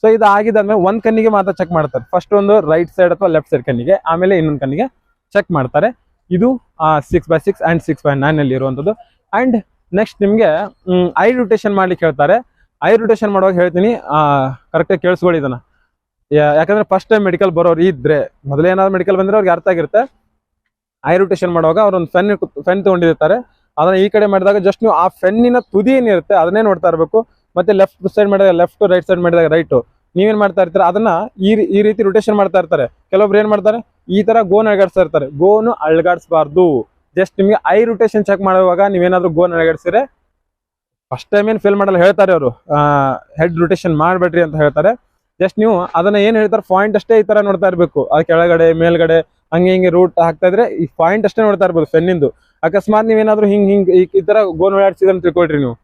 ಸೊ ಇದು ಆಗಿದ್ದಾದ್ಮೇಲೆ ಒಂದ್ ಕಣ್ಣಿಗೆ ಮಾತ್ರ ಚೆಕ್ ಮಾಡ್ತಾರೆ. ಫಸ್ಟ್ ಒಂದು ರೈಟ್ ಸೈಡ್ ಅಥವಾ ಲೆಫ್ಟ್ ಸೈಡ್ ಕಣ್ಣಿಗೆ, ಆಮೇಲೆ ಇನ್ನೊಂದು ಕಣ್ಣಿಗೆ ಚೆಕ್ ಮಾಡ್ತಾರೆ. ಇದು six by six and six by nine ಅಲ್ಲಿ ಇರುವಂತದ್ದು. ಅಂಡ್ ನೆಕ್ಸ್ಟ್ ನಿಮಗೆ ಐ ರೊಟೇಷನ್ ಮಾಡ್ಲಿಕ್ಕೆ ಹೇಳ್ತಾರೆ. ಐ ರೊಟೇಷನ್ ಮಾಡುವಾಗ ಹೇಳ್ತೀನಿ ಕರೆಕ್ಟಾಗಿ ಕೇಳಿಸ್ಕೊಳ್ಳಿ ಇದನ್ನ. ಯಾಕಂದ್ರೆ ಫಸ್ಟ್ ಟೈಮ್ ಮೆಡಿಕಲ್ ಬರೋರು ಇದ್ರೆ ಮೊದಲೇನಾದ್ರು ಮೆಡಿಕಲ್ ಬಂದ್ರೆ ಅವ್ರಿಗೆ ಅರ್ಥ ಆಗಿರುತ್ತೆ. ಐ ರೊಟೇಷನ್ ಮಾಡುವಾಗ ಅವ್ರು ಒಂದು ಫೆನ್ ಫೆನ್ ತಗೊಂಡಿರ್ತಾರೆ. ಅದನ್ನ ಈ ಕಡೆ ಮಾಡಿದಾಗ ಜಸ್ಟ್ ನೀವು ಆ ಫೆನ್ನಿನ ತುದಿ ಏನಿರುತ್ತೆ ಅದನ್ನೇ ನೋಡ್ತಾ ಇರಬೇಕು. ಮತ್ತೆ ಲೆಫ್ಟ್ ಸೈಡ್ ಮಾಡಿದಾಗ ಲೆಫ್ಟ್ ರೈಟ್ ಸೈಡ್ ಮಾಡಿದಾಗ ರೈಟು ನೀವೇನ್ ಮಾಡ್ತಾ ಇರ್ತೀರ? ಅದನ್ನ ಈ ರೀತಿ ರೊಟೇಷನ್ ಮಾಡ್ತಾ ಇರ್ತಾರೆ. ಕೆಲವೊಬ್ರು ಏನ್ ಮಾಡ್ತಾರೆ? ಈ ತರ ಗೋನ್ ಅಳಗಾಡ್ಸ್ತಾ ಇರ್ತಾರೆ. ಗೋನು ಅಳಗಾಡ್ಸಬಾರ್ದು. ಜಸ್ಟ್ ನಿಮ್ಗೆ ಐ ರೊಟೇಷನ್ ಚೆಕ್ ಮಾಡುವಾಗ ನೀವೇನಾದ್ರು ಗೋನ್ ಅಳಗಾಡ್ಸಿದ್ರೆ ಫಸ್ಟ್ ಟೈಮ್ ಏನ್ ಫೇಲ್ ಮಾಡಲ್ಲ ಹೇಳ್ತಾರೆ ಅವರು. ಹೆಡ್ ರೊಟೇಷನ್ ಮಾಡಬೇಡ್ರಿ ಅಂತ ಹೇಳ್ತಾರೆ. ಜಸ್ಟ್ ನೀವು ಅದನ್ನ ಏನ್ ಹೇಳ್ತಾರೆ ಪಾಯಿಂಟ್ ಅಷ್ಟೇ ಈ ತರ ನೋಡ್ತಾ ಇರ್ಬೇಕು. ಆ ಕೆಳಗಡೆ, ಮೇಲ್ಗಡೆ, ಹಂಗೆ ಹಿಂಗೆ ರೂಟ್ ಹಾಕ್ತಾ ಇದ್ರೆ ಈ ಪಾಯಿಂಟ್ ಅಷ್ಟೇ ನೋಡ್ತಾ ಇರ್ಬೋದು ಫೆನ್ನಿಂದು ಅಕಸ್ಮಾತ್ ನೀವೇನಾದ್ರೂ ಹಿಂಗ್ ಹಿಂಗ್ ಈ- ತರ ಗೋನ್ ಓಡಾಡ್ಸಿದ್ರೆ ಅಂತ ತಿಳ್ಕೊಳ್ರಿ ನೀವು.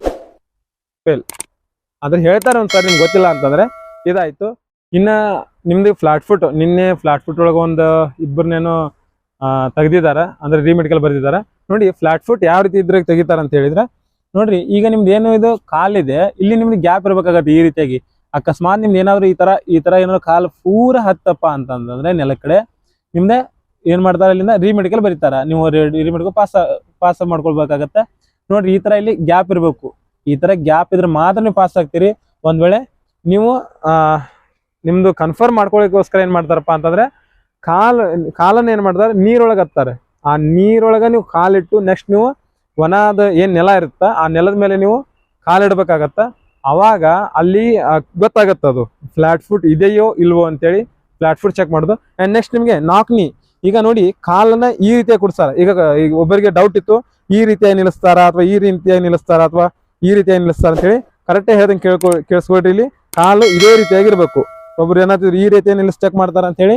ಫೇಲ್ ಅದ್ರ ಹೇಳ್ತಾರೆ ಒಂದ್ಸರಿ ನಿಮ್ಗೆ ಗೊತ್ತಿಲ್ಲ ಅಂತಂದ್ರೆ, ಇದಾಯ್ತು. ಇನ್ನ ನಿಮ್ದು ಫ್ಲಾಟ್ ಫುಟ್ ನಿನ್ನೆ ಫ್ಲಾಟ್ ಫುಟ್ ಒಳಗೆ ಒಂದು ಇಬ್ಬರನ್ನೇನೋ ತೆಗ್ದಿದಾರ ಅಂದ್ರೆ ರಿಮೆಡಿಕಲ್ ಬರ್ದಿದ್ದಾರೆ. ನೋಡಿ ಫ್ಲಾಟ್ ಫುಟ್ ಯಾವ ರೀತಿ ಇದ್ರಾಗ ತೆಗಿತಾರ ಅಂತ ಹೇಳಿದ್ರೆ, ನೋಡ್ರಿ, ಈಗ ನಿಮ್ದು ಏನು ಇದು ಕಾಲಿದೆ ಇಲ್ಲಿ ನಿಮ್ಗೆ ಗ್ಯಾಪ್ ಇರ್ಬೇಕಾಗತ್ತೆ ಈ ರೀತಿಯಾಗಿ. ಅಕಸ್ಮಾತ್ ನಿಮ್ದು ಏನಾದ್ರು ಈ ತರ ಈ ತರ ಏನಾದ್ರು ಕಾಲು ಪೂರ ಹತ್ತಪ್ಪ ಅಂತಂದ್ರೆ ನೆಲ ಕಡೆ ನಿಮ್ದೆ ಏನ್ ಮಾಡ್ತಾರೆ ಇಲ್ಲಿಂದ ರಿಮೆಡಿಕಲ್ ಬರೀತಾರ. ನೀವು ರಿಮೆಡಿಕಲ್ ಪಾಸ್ ಪಾಸ್ ಮಾಡ್ಕೊಳ್ಬೇಕಾಗತ್ತೆ. ನೋಡ್ರಿ, ಈ ತರ ಇಲ್ಲಿ ಗ್ಯಾಪ್ ಇರಬೇಕು. ಈ ತರ ಗ್ಯಾಪ್ ಇದ್ರೆ ಮಾತ್ರ ನೀವು ಪಾಸ್ ಆಗ್ತೀರಿ. ಒಂದ್ ವೇಳೆ ನೀವು ನಿಮ್ದು ಕನ್ಫರ್ಮ್ ಮಾಡ್ಕೊಳಕೋಸ್ಕರ ಏನ್ ಮಾಡ್ತಾರಪ್ಪ ಅಂತಂದ್ರೆ ಕಾಲ್, ಕಾಲನ್ನ ಏನ್ ಮಾಡ್ತಾರೆ, ನೀರೊಳಗೆ ಹತ್ತಾರೆ. ಆ ನೀರೊಳಗ ನೀವು ಕಾಲಿಟ್ಟು ನೆಕ್ಸ್ಟ್ ನೀವು ಒನಾದ ಏನ್ ನೆಲ ಇರುತ್ತ, ಆ ನೆಲದ ಮೇಲೆ ನೀವು ಕಾಲಿಡ್ಬೇಕಾಗತ್ತ ಅವಾಗ ಅಲ್ಲಿ ಗೊತ್ತಾಗತ್ತೆ ಅದು. ಫ್ಲಾಟ್ ಫುಟ್ ಇದೆಯೋ ಇಲ್ವೋ ಅಂತೇಳಿ ಫ್ಲಾಟ್ ಫುಟ್ ಚೆಕ್ ಮಾಡೋದು. ಆ್ಯಂಡ್ ನೆಕ್ಸ್ಟ್ ನಿಮಗೆ ನಾಕ್ನಿ ಈಗ ನೋಡಿ, ಕಾಲನ್ನ ಈ ರೀತಿಯಾಗಿ ಕುಡ್ಸಾರ ಈಗ ಒಬ್ಬರಿಗೆ ಡೌಟ್ ಇತ್ತು, ಈ ರೀತಿಯಾಗಿ ನಿಲ್ಲಿಸ್ತಾರ ಅಥವಾ ಈ ರೀತಿಯಾಗಿ ನಿಲ್ಲಿಸ್ತಾರ ಅಥವಾ ಈ ರೀತಿಯಾಗಿ ನಿಲ್ಲಿಸ್ತಾರ ಅಂತೇಳಿ ಕರೆಕ್ಟಾಗಿ ಹೇಳ್ದಂಗೆ ಕೇಳ್ಕೊ, ಕೇಳಿಸ್ಕೊಳ್ರಿ ಇಲ್ಲಿ. ಕಾಲು ಇದೇ ರೀತಿಯಾಗಿರ್ಬೇಕು ಒಬ್ರು ಏನಾದ್ರು ಈ ರೀತಿಯಾಗಿ ನಿಲ್ಲಿಸ್ ಚೆಕ್ ಮಾಡ್ತಾರ ಅಂತ ಹೇಳಿ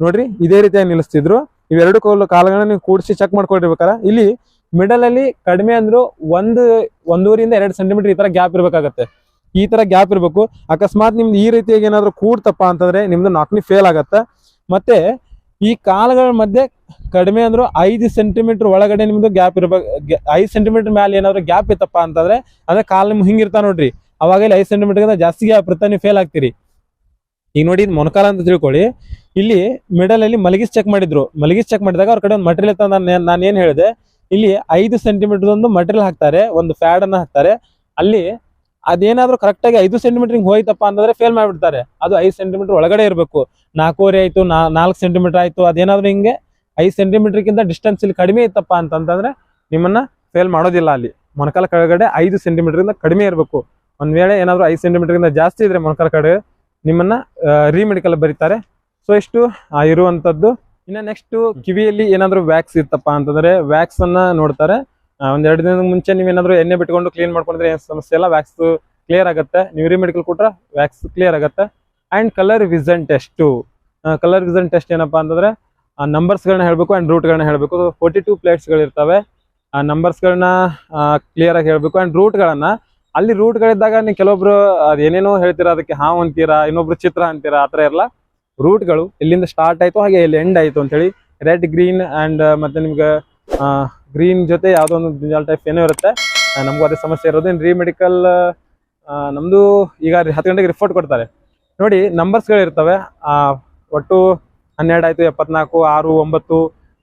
ನೋಡ್ರಿ, ಇದೇ ರೀತಿಯಾಗಿ ನಿಲ್ಲಿಸ್ತಿದ್ರು. ಇವೆರಡು ಕಾಲು, ಕಾಲುಗಳನ್ನ ನೀವು ಕೂಡಿಸಿ ಚೆಕ್ ಮಾಡ್ಕೊಂಡಿರ್ಬೇಕಾರ. ಇಲ್ಲಿ ಮಿಡಲ್ ಅಲ್ಲಿ ಕಡಿಮೆ ಅಂದ್ರು ಒಂದು, ಒಂದೂರಿಂದ ಎರಡು ಸೆಂಟಿಮೀಟರ್ ಈ ತರ ಗ್ಯಾಪ್ ಇರಬೇಕಾಗತ್ತೆ. ಈ ತರ ಗ್ಯಾಪ್ ಇರಬೇಕು. ಅಕಸ್ಮಾತ್ ನಿಮ್ದು ಈ ರೀತಿಯಾಗಿ ಏನಾದ್ರು ಕೂಡ್ತಪ್ಪ ಅಂತಂದ್ರೆ ನಿಮ್ದು ನಾಕ್ನಿ ಫೇಲ್ ಆಗತ್ತೆ. ಮತ್ತೆ ಈ ಕಾಲುಗಳ ಮಧ್ಯೆ ಕಡಿಮೆ ಅಂದ್ರು ಐದು ಸೆಂಟಿಮೀಟರ್ ಒಳಗಡೆ ನಿಮ್ದು ಗ್ಯಾಪ್ ಇರಬೇಕು ಐದು ಸೆಂಟಿಮೀಟರ್ ಮೇಲೆ ಏನಾದ್ರು ಗ್ಯಾಪ್ ಇತ್ತಪ್ಪ ಅಂತಂದ್ರೆ ಅಂದ್ರೆ ಕಾಲು ನಿಮ್ಗೆ ಹಿಂಗಿರ್ತಾ ನೋಡ್ರಿ. ಅವಾಗ ಇಲ್ಲಿ ಐದು ಸೆಂಟಿಮೀಟರ್ ಜಾಸ್ತಿ ಗ್ಯಾಪ್ ಇರ್ತಾ ನೀವು ಫೇಲ್ ಆಗ್ತೀರಿ. ಈಗ ನೋಡಿ ಇದು ಮೊನಕಾಲ ಅಂತ ತಿಳ್ಕೊಳ್ಳಿ. ಇಲ್ಲಿ ಮಿಡಲ್ ಅಲ್ಲಿ ಮಲಗಿಸ್ ಚೆಕ್ ಮಾಡಿದ್ರು. ಮಲಗಿಸ್ ಚೆಕ್ ಮಾಡಿದಾಗ ಅವ್ರ ಕಡೆ ಒಂದು ಮಟೀರಿಯಲ್ ತಂದ ನಾನು ಏನ್ ಹೇಳಿದೆ? ಇಲ್ಲಿ ಐದು ಸೆಂಟಿಮೀಟರ್ ಒಂದು ಮಟೀರಿಯಲ್ ಹಾಕ್ತಾರೆ, ಒಂದು ಫ್ಯಾಡ್ ಅನ್ನ ಹಾಕ್ತಾರೆ. ಅಲ್ಲಿ ಅದೇನಾದ್ರೂ ಕರೆಕ್ಟ್ ಆಗಿ ಐದು ಸೆಂಟಿಮೀಟರ್ ಹೋಯ್ತಪ್ಪ ಅಂತಂದ್ರೆ ಫೇಲ್ ಮಾಡ್ಬಿಡ್ತಾರೆ. ಅದು ಐದು ಸೆಂಟಿಮೀಟರ್ ಒಳಗಡೆ ಇರಬೇಕು. ನಾಲ್ಕೂವರೆ ಆಯ್ತು ನಾಲ್ಕು ಸೆಂಟಿಮೀಟರ್ ಆಯ್ತು, ಅದೇನಾದ್ರೂ ಹಿಂಗೆ ಐದು ಸೆಂಟಿಮೀಟರ್ಗಿಂತ ಡಿಸ್ಟೆನ್ಸ್ ಇಲ್ಲಿ ಕಡಿಮೆ ಇತ್ತಪ್ಪ ಅಂತಂದ್ರೆ ನಿಮ್ಮನ್ನ ಫೇಲ್ ಮಾಡೋದಿಲ್ಲ ಅಲ್ಲಿ. ಮೊಣಕಾಲ ಕೆಳಗಡೆ ಐದು ಇಂದ ಕಡಿಮೆ ಇರಬೇಕು. ಒಂದ್ ವೇಳೆ ಏನಾದ್ರು ಐದು ಸೆಂಟಿಮೀಟರ್ ಇಂದ ಜಾಸ್ತಿ ಇದ್ರೆ ಮೊಣಕಾಲ ಕಡೆ ನಿಮ್ಮನ್ನ ರೀಮೆಡಿಕಲ್ ಬರೀತಾರೆ. ಸೊ ಇಷ್ಟು ಇರುವಂತದ್ದು ಇನ್ನ ನೆಕ್ಸ್ಟ್ ಕಿವಿಯಲ್ಲಿ ಏನಾದ್ರು ವ್ಯಾಕ್ಸ್ ಇತ್ತಪ್ಪ ಅಂತಂದ್ರೆ ವ್ಯಾಕ್ಸ್ ಅನ್ನ ನೋಡ್ತಾರೆ. ಒಂದೆರಡು ದಿನದ ಮುಂಚೆ ನೀವೇನಾದ್ರು ಎಣ್ಣೆ ಬಿಟ್ಕೊಂಡು ಕ್ಲೀನ್ ಮಾಡ್ಕೊಂಡ್ರೆ ಏನ್ ಸಮಸ್ಯೆ ಇಲ್ಲ ವ್ಯಾಕ್ಸ್ ಕ್ಲಿಯರ್ ಆಗುತ್ತೆ. ನೀವು ರಿಮೆಡಿಕಲ್ ಕೊಟ್ರೆ ವ್ಯಾಕ್ಸ್ ಕ್ಲಿಯರ್ ಆಗುತ್ತೆ. And colour vision test colour vision test ಏನಪ್ಪಾ ಅಂತಂದ್ರೆ, ಆ ನಂಬರ್ಸ್ಗಳನ್ನ ಹೇಳ್ಬೇಕು ಅಂಡ್ ರೂಟ್ ಗಳನ್ನ ಹೇಳ್ಬೇಕು. ಫೋರ್ಟಿ ಟೂ ಪ್ಲೇಟ್ಸ್ ಗಳಿರ್ತವೆ. ಆ ನಂಬರ್ಸ್ಗಳನ್ನ ಕ್ಲಿಯರ್ ಆಗಿ ಹೇಳ್ಬೇಕು. ಅಂಡ್ ರೂಟ್ ಗಳನ್ನ, ಅಲ್ಲಿ ರೂಟ್ ಗಳಿದ್ದಾಗ ನೀವು ಕೆಲವೊಬ್ರು ಅದೇನೇನೋ ಹೇಳ್ತೀರಾ, ಅದಕ್ಕೆ ಹಾವು ಅಂತೀರಾ, ಇನ್ನೊಬ್ರು ಚಿತ್ರ ಅಂತೀರಾ, ಆ ಥರ ರೂಟ್ಗಳು ಇಲ್ಲಿಂದ ಸ್ಟಾರ್ಟ್ ಆಯ್ತು, ಹಾಗೆ ಇಲ್ಲಿ ಎಂಡ್ ಆಯ್ತು ಅಂತೇಳಿ. ರೆಡ್ ಗ್ರೀನ್ ಅಂಡ್ ಮತ್ತೆ ನಿಮ್ಗೆ ಗ್ರೀನ್ ಜೊತೆ ಯಾವುದೋ ಒಂದು ಬ್ರಿಂಜಾಲ್ ಟೈಪ್ ಏನೋ ಇರುತ್ತೆ. ನಮಗೂ ಅದೇ ಸಮಸ್ಯೆ ಇರೋದು. ರೀ ಮೆಡಿಕಲ್ ನಮ್ದು ಈಗ ಹತ್ತು ಗಂಟೆಗೆ ರಿಪೋರ್ಟ್ ಕೊಡ್ತಾರೆ. ನೋಡಿ ನಂಬರ್ಸ್ಗಳಿರ್ತವೆ ಒಟ್ಟು ಹನ್ನೆರಡು ಆಯ್ತು, ಎಪ್ಪತ್ನಾಲ್ಕು, ಆರು, ಒಂಬತ್ತು,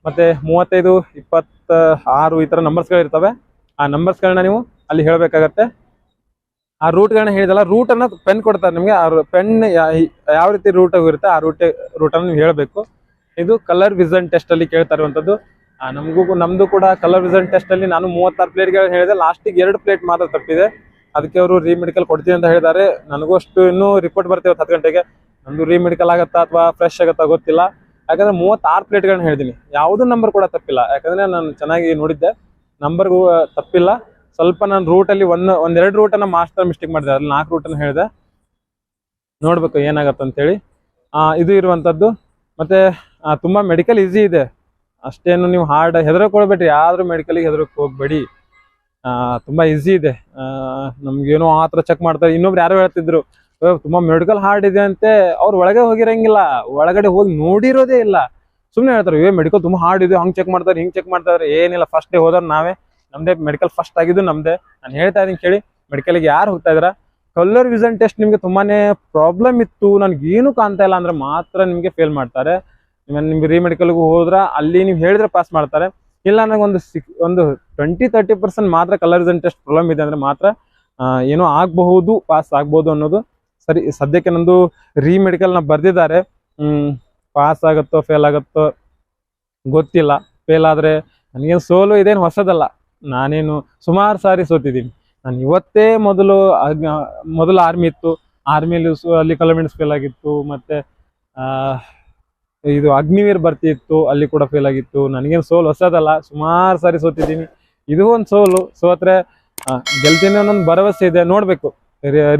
ಮತ್ತೆ ಮೂವತ್ತೈದು, ಇಪ್ಪತ್ತ, ಆರು ಈ ತರ ನಂಬರ್ಸ್ಗಳಿರ್ತವೆ ಆ ನಂಬರ್ಸ್ಗಳನ್ನ ನೀವು ಅಲ್ಲಿ ಹೇಳ್ಬೇಕಾಗತ್ತೆ. ಆ ರೂಟ್ಗಳನ್ನ ಹೇಳಿದಲ್ಲ ರೂಟ್ ಅನ್ನ ಪೆನ್ ಕೊಡ್ತಾರೆ ನಿಮಗೆ. ಆ ಪೆನ್ ಯಾವ ರೀತಿ ರೂಟ್ ಇರುತ್ತೆ ಆ ರೂಟ್ ರೂಟ್ ಅನ್ನು ನೀವು ಹೇಳಬೇಕು. ಇದು ಕಲರ್ ವಿಸನ್ ಟೆಸ್ಟ್ ಅಲ್ಲಿ ಕೇಳ್ತಾ ಇರುವಂಥದ್ದು. ನಮಗೂ ನಮ್ದು ಕೂಡ ಕಲರ್ ವಿಸನ್ ಟೆಸ್ಟ್ ಅಲ್ಲಿ ನಾನು ಮೂವತ್ತಾರು ಪ್ಲೇಟ್ಗಳು ಹೇಳಿದೆ. ಲಾಸ್ಟಿಗೆ ಎರಡು ಪ್ಲೇಟ್ ಮಾತ್ರ ತಪ್ಪಿದೆ. ಅದಕ್ಕೆ ಅವರು ರಿಮೆಡಿಕಲ್ ಕೊಡ್ತೀವಿ ಅಂತ ಹೇಳಿದ್ದಾರೆ. ನನಗೂ ಅಷ್ಟು ಇನ್ನೂ ರಿಪೋರ್ಟ್ ಬರ್ತೀವಿ ಹತ್ತು ಗಂಟೆಗೆ. ನಮ್ದು ರಿಮೆಡಿಕಲ್ ಆಗತ್ತಾ ಅಥವಾ ಫ್ರೆಶ್ ಆಗತ್ತಾ ಗೊತ್ತಿಲ್ಲ. ಯಾಕಂದ್ರೆ ಮೂವತ್ತಾರು ಪ್ಲೇಟ್ಗಳನ್ನ ಹೇಳಿದೀನಿ. ಯಾವ್ದು ನಂಬರ್ ಕೂಡ ತಪ್ಪಿಲ್ಲ. ಯಾಕಂದ್ರೆ ನಾನು ಚೆನ್ನಾಗಿ ನೋಡಿದ್ದೆ. ನಂಬರ್ಗೂ ತಪ್ಪಿಲ್ಲ. ಸ್ವಲ್ಪ ನಾನು ರೂಟಲ್ಲಿ ಒಂದ್ ಒಂದೆರಡು ರೂಟನ್ನು ಮಾಸ್ಟರ್ ಮಿಸ್ಟೇಕ್ ಮಾಡಿದೆ. ಅದ್ರಲ್ಲಿ ನಾಲ್ಕು ರೂಟನ್ನು ಹೇಳಿದೆ. ನೋಡ್ಬೇಕು ಏನಾಗತ್ತೆ ಆ, ಇದು ಇರುವಂತದ್ದು. ಮತ್ತೆ ತುಂಬಾ ಮೆಡಿಕಲ್ ಈಸಿ ಇದೆ. ಅಷ್ಟೇನು ನೀವು ಹಾರ್ಡ್ ಹೆದರ್ಕೊಳ್ಬೇಡ್ರಿ. ಯಾರು ಮೆಡಿಕಲ್ಗೆ ಹೆದರಕ್ಕೆ ಹೋಗ್ಬೇಡಿ. ತುಂಬಾ ಈಸಿ ಇದೆ. ನಮ್ಗೇನೋ ಆ ಥರ ಚೆಕ್ ಮಾಡ್ತಾರೆ. ಇನ್ನೊಬ್ರು ಯಾರೋ ಹೇಳ್ತಿದ್ರು ತುಂಬಾ ಮೆಡಿಕಲ್ ಹಾರ್ಡ್ ಇದೆ ಅಂತೆ. ಅವ್ರು ಒಳಗೆ ಹೋಗಿರಂಗಿಲ್ಲ. ಒಳಗಡೆ ಹೋಗಿ ನೋಡಿರೋದೇ ಇಲ್ಲ. ಸುಮ್ಮನೆ ಹೇಳ್ತಾರೆ ಏ ಮೆಡಿಕಲ್ ತುಂಬಾ ಹಾರ್ಡ್ ಇದೆ. ಹಂಗ್ ಚೆಕ್ ಮಾಡ್ತಾರೆ ಹಿಂಗ್ ಚೆಕ್ ಮಾಡ್ತಾರೆ. ಏನಿಲ್ಲ ಫಸ್ಟ್ ಡೇ ಹೋದವ್ರು ನಾವೇ. ನಮ್ದೇ ಮೆಡಿಕಲ್ ಫಸ್ಟ್ ಆಗಿದ್ದು ನಮ್ದೇ. ನಾನು ಹೇಳ್ತಾ ಇದೀನಿ ಕೇಳಿ ಮೆಡಿಕಲ್ಗೆ ಯಾರು ಹೋಗ್ತಾ ಇದ್ರ ಕಲರ್ ವಿಸನ್ ಟೆಸ್ಟ್ ನಿಮ್ಗೆ ತುಂಬಾನೇ ಪ್ರಾಬ್ಲಮ್ ಇತ್ತು. ನನಗೆ ಏನು ಕಾಣ್ತಾ ಇಲ್ಲ ಅಂದ್ರೆ ಮಾತ್ರ ನಿಮ್ಗೆ ಫೇಲ್ ಮಾಡ್ತಾರೆ. ನಿಮ್- ರೀ ಮೆಡಿಕಲ್ಗೂ ಹೋದ್ರ ಅಲ್ಲಿ ನೀವು ಹೇಳಿದ್ರೆ ಪಾಸ್ ಮಾಡ್ತಾರೆ. ಇಲ್ಲ ನನಗೆ ಒಂದು ಸಿಕ್ ಒಂದು ಟ್ವೆಂಟಿ ತರ್ಟಿ ಪರ್ಸೆಂಟ್ ಮಾತ್ರ ಕಲರ್ ವಿಸನ್ ಟೆಸ್ಟ್ ಪ್ರಾಬ್ಲಮ್ ಇದೆ ಅಂದ್ರೆ ಮಾತ್ರ ಏನೋ ಆಗಬಹುದು ಪಾಸ್ ಆಗ್ಬೋದು ಅನ್ನೋದು ಸರಿ, ಸದ್ಯಕ್ಕೆ ನಂದು ರಿಮೆಡಿಕಲ್ನ ಬರ್ದಿದ್ದಾರೆ. ಹ್ಮ್ ಪಾಸ್ ಆಗುತ್ತೋ ಫೇಲ್ ಆಗುತ್ತೋ ಗೊತ್ತಿಲ್ಲ. ಫೇಲ್ ಆದ್ರೆ ನನಗೇನು ಸೋಲು ಇದೇನು ಹೊಸದಲ್ಲ. ನಾನೇನು ಸುಮಾರು ಸಾರಿ ಸೋತಿದ್ದೀನಿ. ನಾನು ಇವತ್ತೇ ಮೊದಲು ಮೊದಲು ಆರ್ಮಿ ಇತ್ತು. ಆರ್ಮಿಯಲ್ಲಿ ಅಲ್ಲಿ ಕಲಮೆಂಟ್ಸ್ ಫೇಲ್ ಆಗಿತ್ತು. ಮತ್ತೆ ಇದು ಅಗ್ನಿವೀರ್ ಭರ್ತಿ ಇತ್ತು. ಅಲ್ಲಿ ಕೂಡ ಫೇಲ್ ಆಗಿತ್ತು. ನನಗೇನು ಸೋಲು ಹೊಸದಲ್ಲ, ಸುಮಾರು ಸಾರಿ ಸೋತಿದ್ದೀನಿ. ಇದು ಒಂದು ಸೋಲು. ಸೋತ್ರೆ ಗೆಲ್ತೀನಿ ಅನ್ನೊಂದು ಭರವಸೆ ಇದೆ.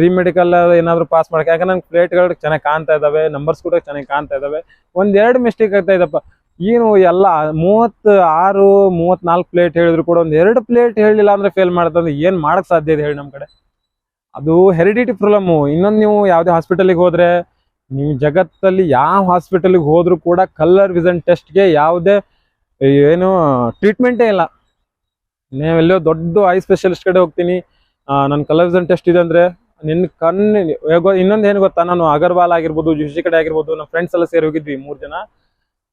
ರೀ ಮೆಡಿಕಲ್ ಏನಾದರೂ ಪಾಸ್ ಮಾಡಕ್ಕೆ. ಯಾಕಂದ್ರೆ ನಂಗೆ ಪ್ಲೇಟ್ಗಳು ಚೆನ್ನಾಗಿ ಕಾಣ್ತಾ ಇದ್ದಾವೆ ನಂಬರ್ಸ್ ಕೂಡ ಚೆನ್ನಾಗಿ ಕಾಣ್ತಾ ಇದ್ದಾವೆ ಒಂದೆರಡು ಮಿಸ್ಟೇಕ್ ಆಗ್ತಾ ಇದಪ್ಪ. ಏನು ಎಲ್ಲ ಮೂವತ್ ಆರು ಮೂವತ್ನಾಲ್ಕು ಪ್ಲೇಟ್ ಹೇಳಿದ್ರು ಕೂಡ ಒಂದ್ ಎರಡು ಪ್ಲೇಟ್ ಹೇಳಿಲ್ಲ ಅಂದ್ರೆ ಫೇಲ್ ಮಾಡ್ತಂದ್ರೆ ಏನ್ ಮಾಡಕ್ ಸಾಧ್ಯ ಇದೆ ಹೇಳಿ ನಮ್ ಕಡೆ? ಅದು ಹೆರಿಡಿಟಿ ಪ್ರಾಬ್ಲಮ್ ಇನ್ನೊಂದು ನೀವು ಯಾವುದೇ ಹಾಸ್ಪಿಟಲ್ಗೆ ಹೋದ್ರೆ, ನೀವು ಜಗತ್ತಲ್ಲಿ ಯಾವ ಹಾಸ್ಪಿಟಲ್ಗೆ ಹೋದ್ರು ಕೂಡ ಕಲರ್ ವಿಸನ್ ಟೆಸ್ಟ್ಗೆ ಯಾವುದೇ ಏನು ಟ್ರೀಟ್ಮೆಂಟೇ ಇಲ್ಲ. ನೀವೆಲ್ಲೋ ದೊಡ್ಡ ಐ ಸ್ಪೆಷಲಿಸ್ಟ್ ಕಡೆ ಹೋಗ್ತೀನಿ. ನನ್ನ ಕಲರ್ ವಿಸನ್ ಟೆಸ್ಟ್ ಇದೆ ಅಂದ್ರೆ ನಿನ್ನ ಕಣ್ಣು ಇನ್ನೊಂದು ಏನು ಗೊತ್ತಾ? ನಾನು ಅಗರ್ವಾಲ್ ಆಗಿರ್ಬೋದು ಜುಶಿ ಕಡೆ ಆಗಿರ್ಬೋದು ನಮ್ಮ ಫ್ರೆಂಡ್ಸ್ ಎಲ್ಲ ಸೇರಿ ಹೋಗಿದ್ವಿ ಮೂರು ಜನ.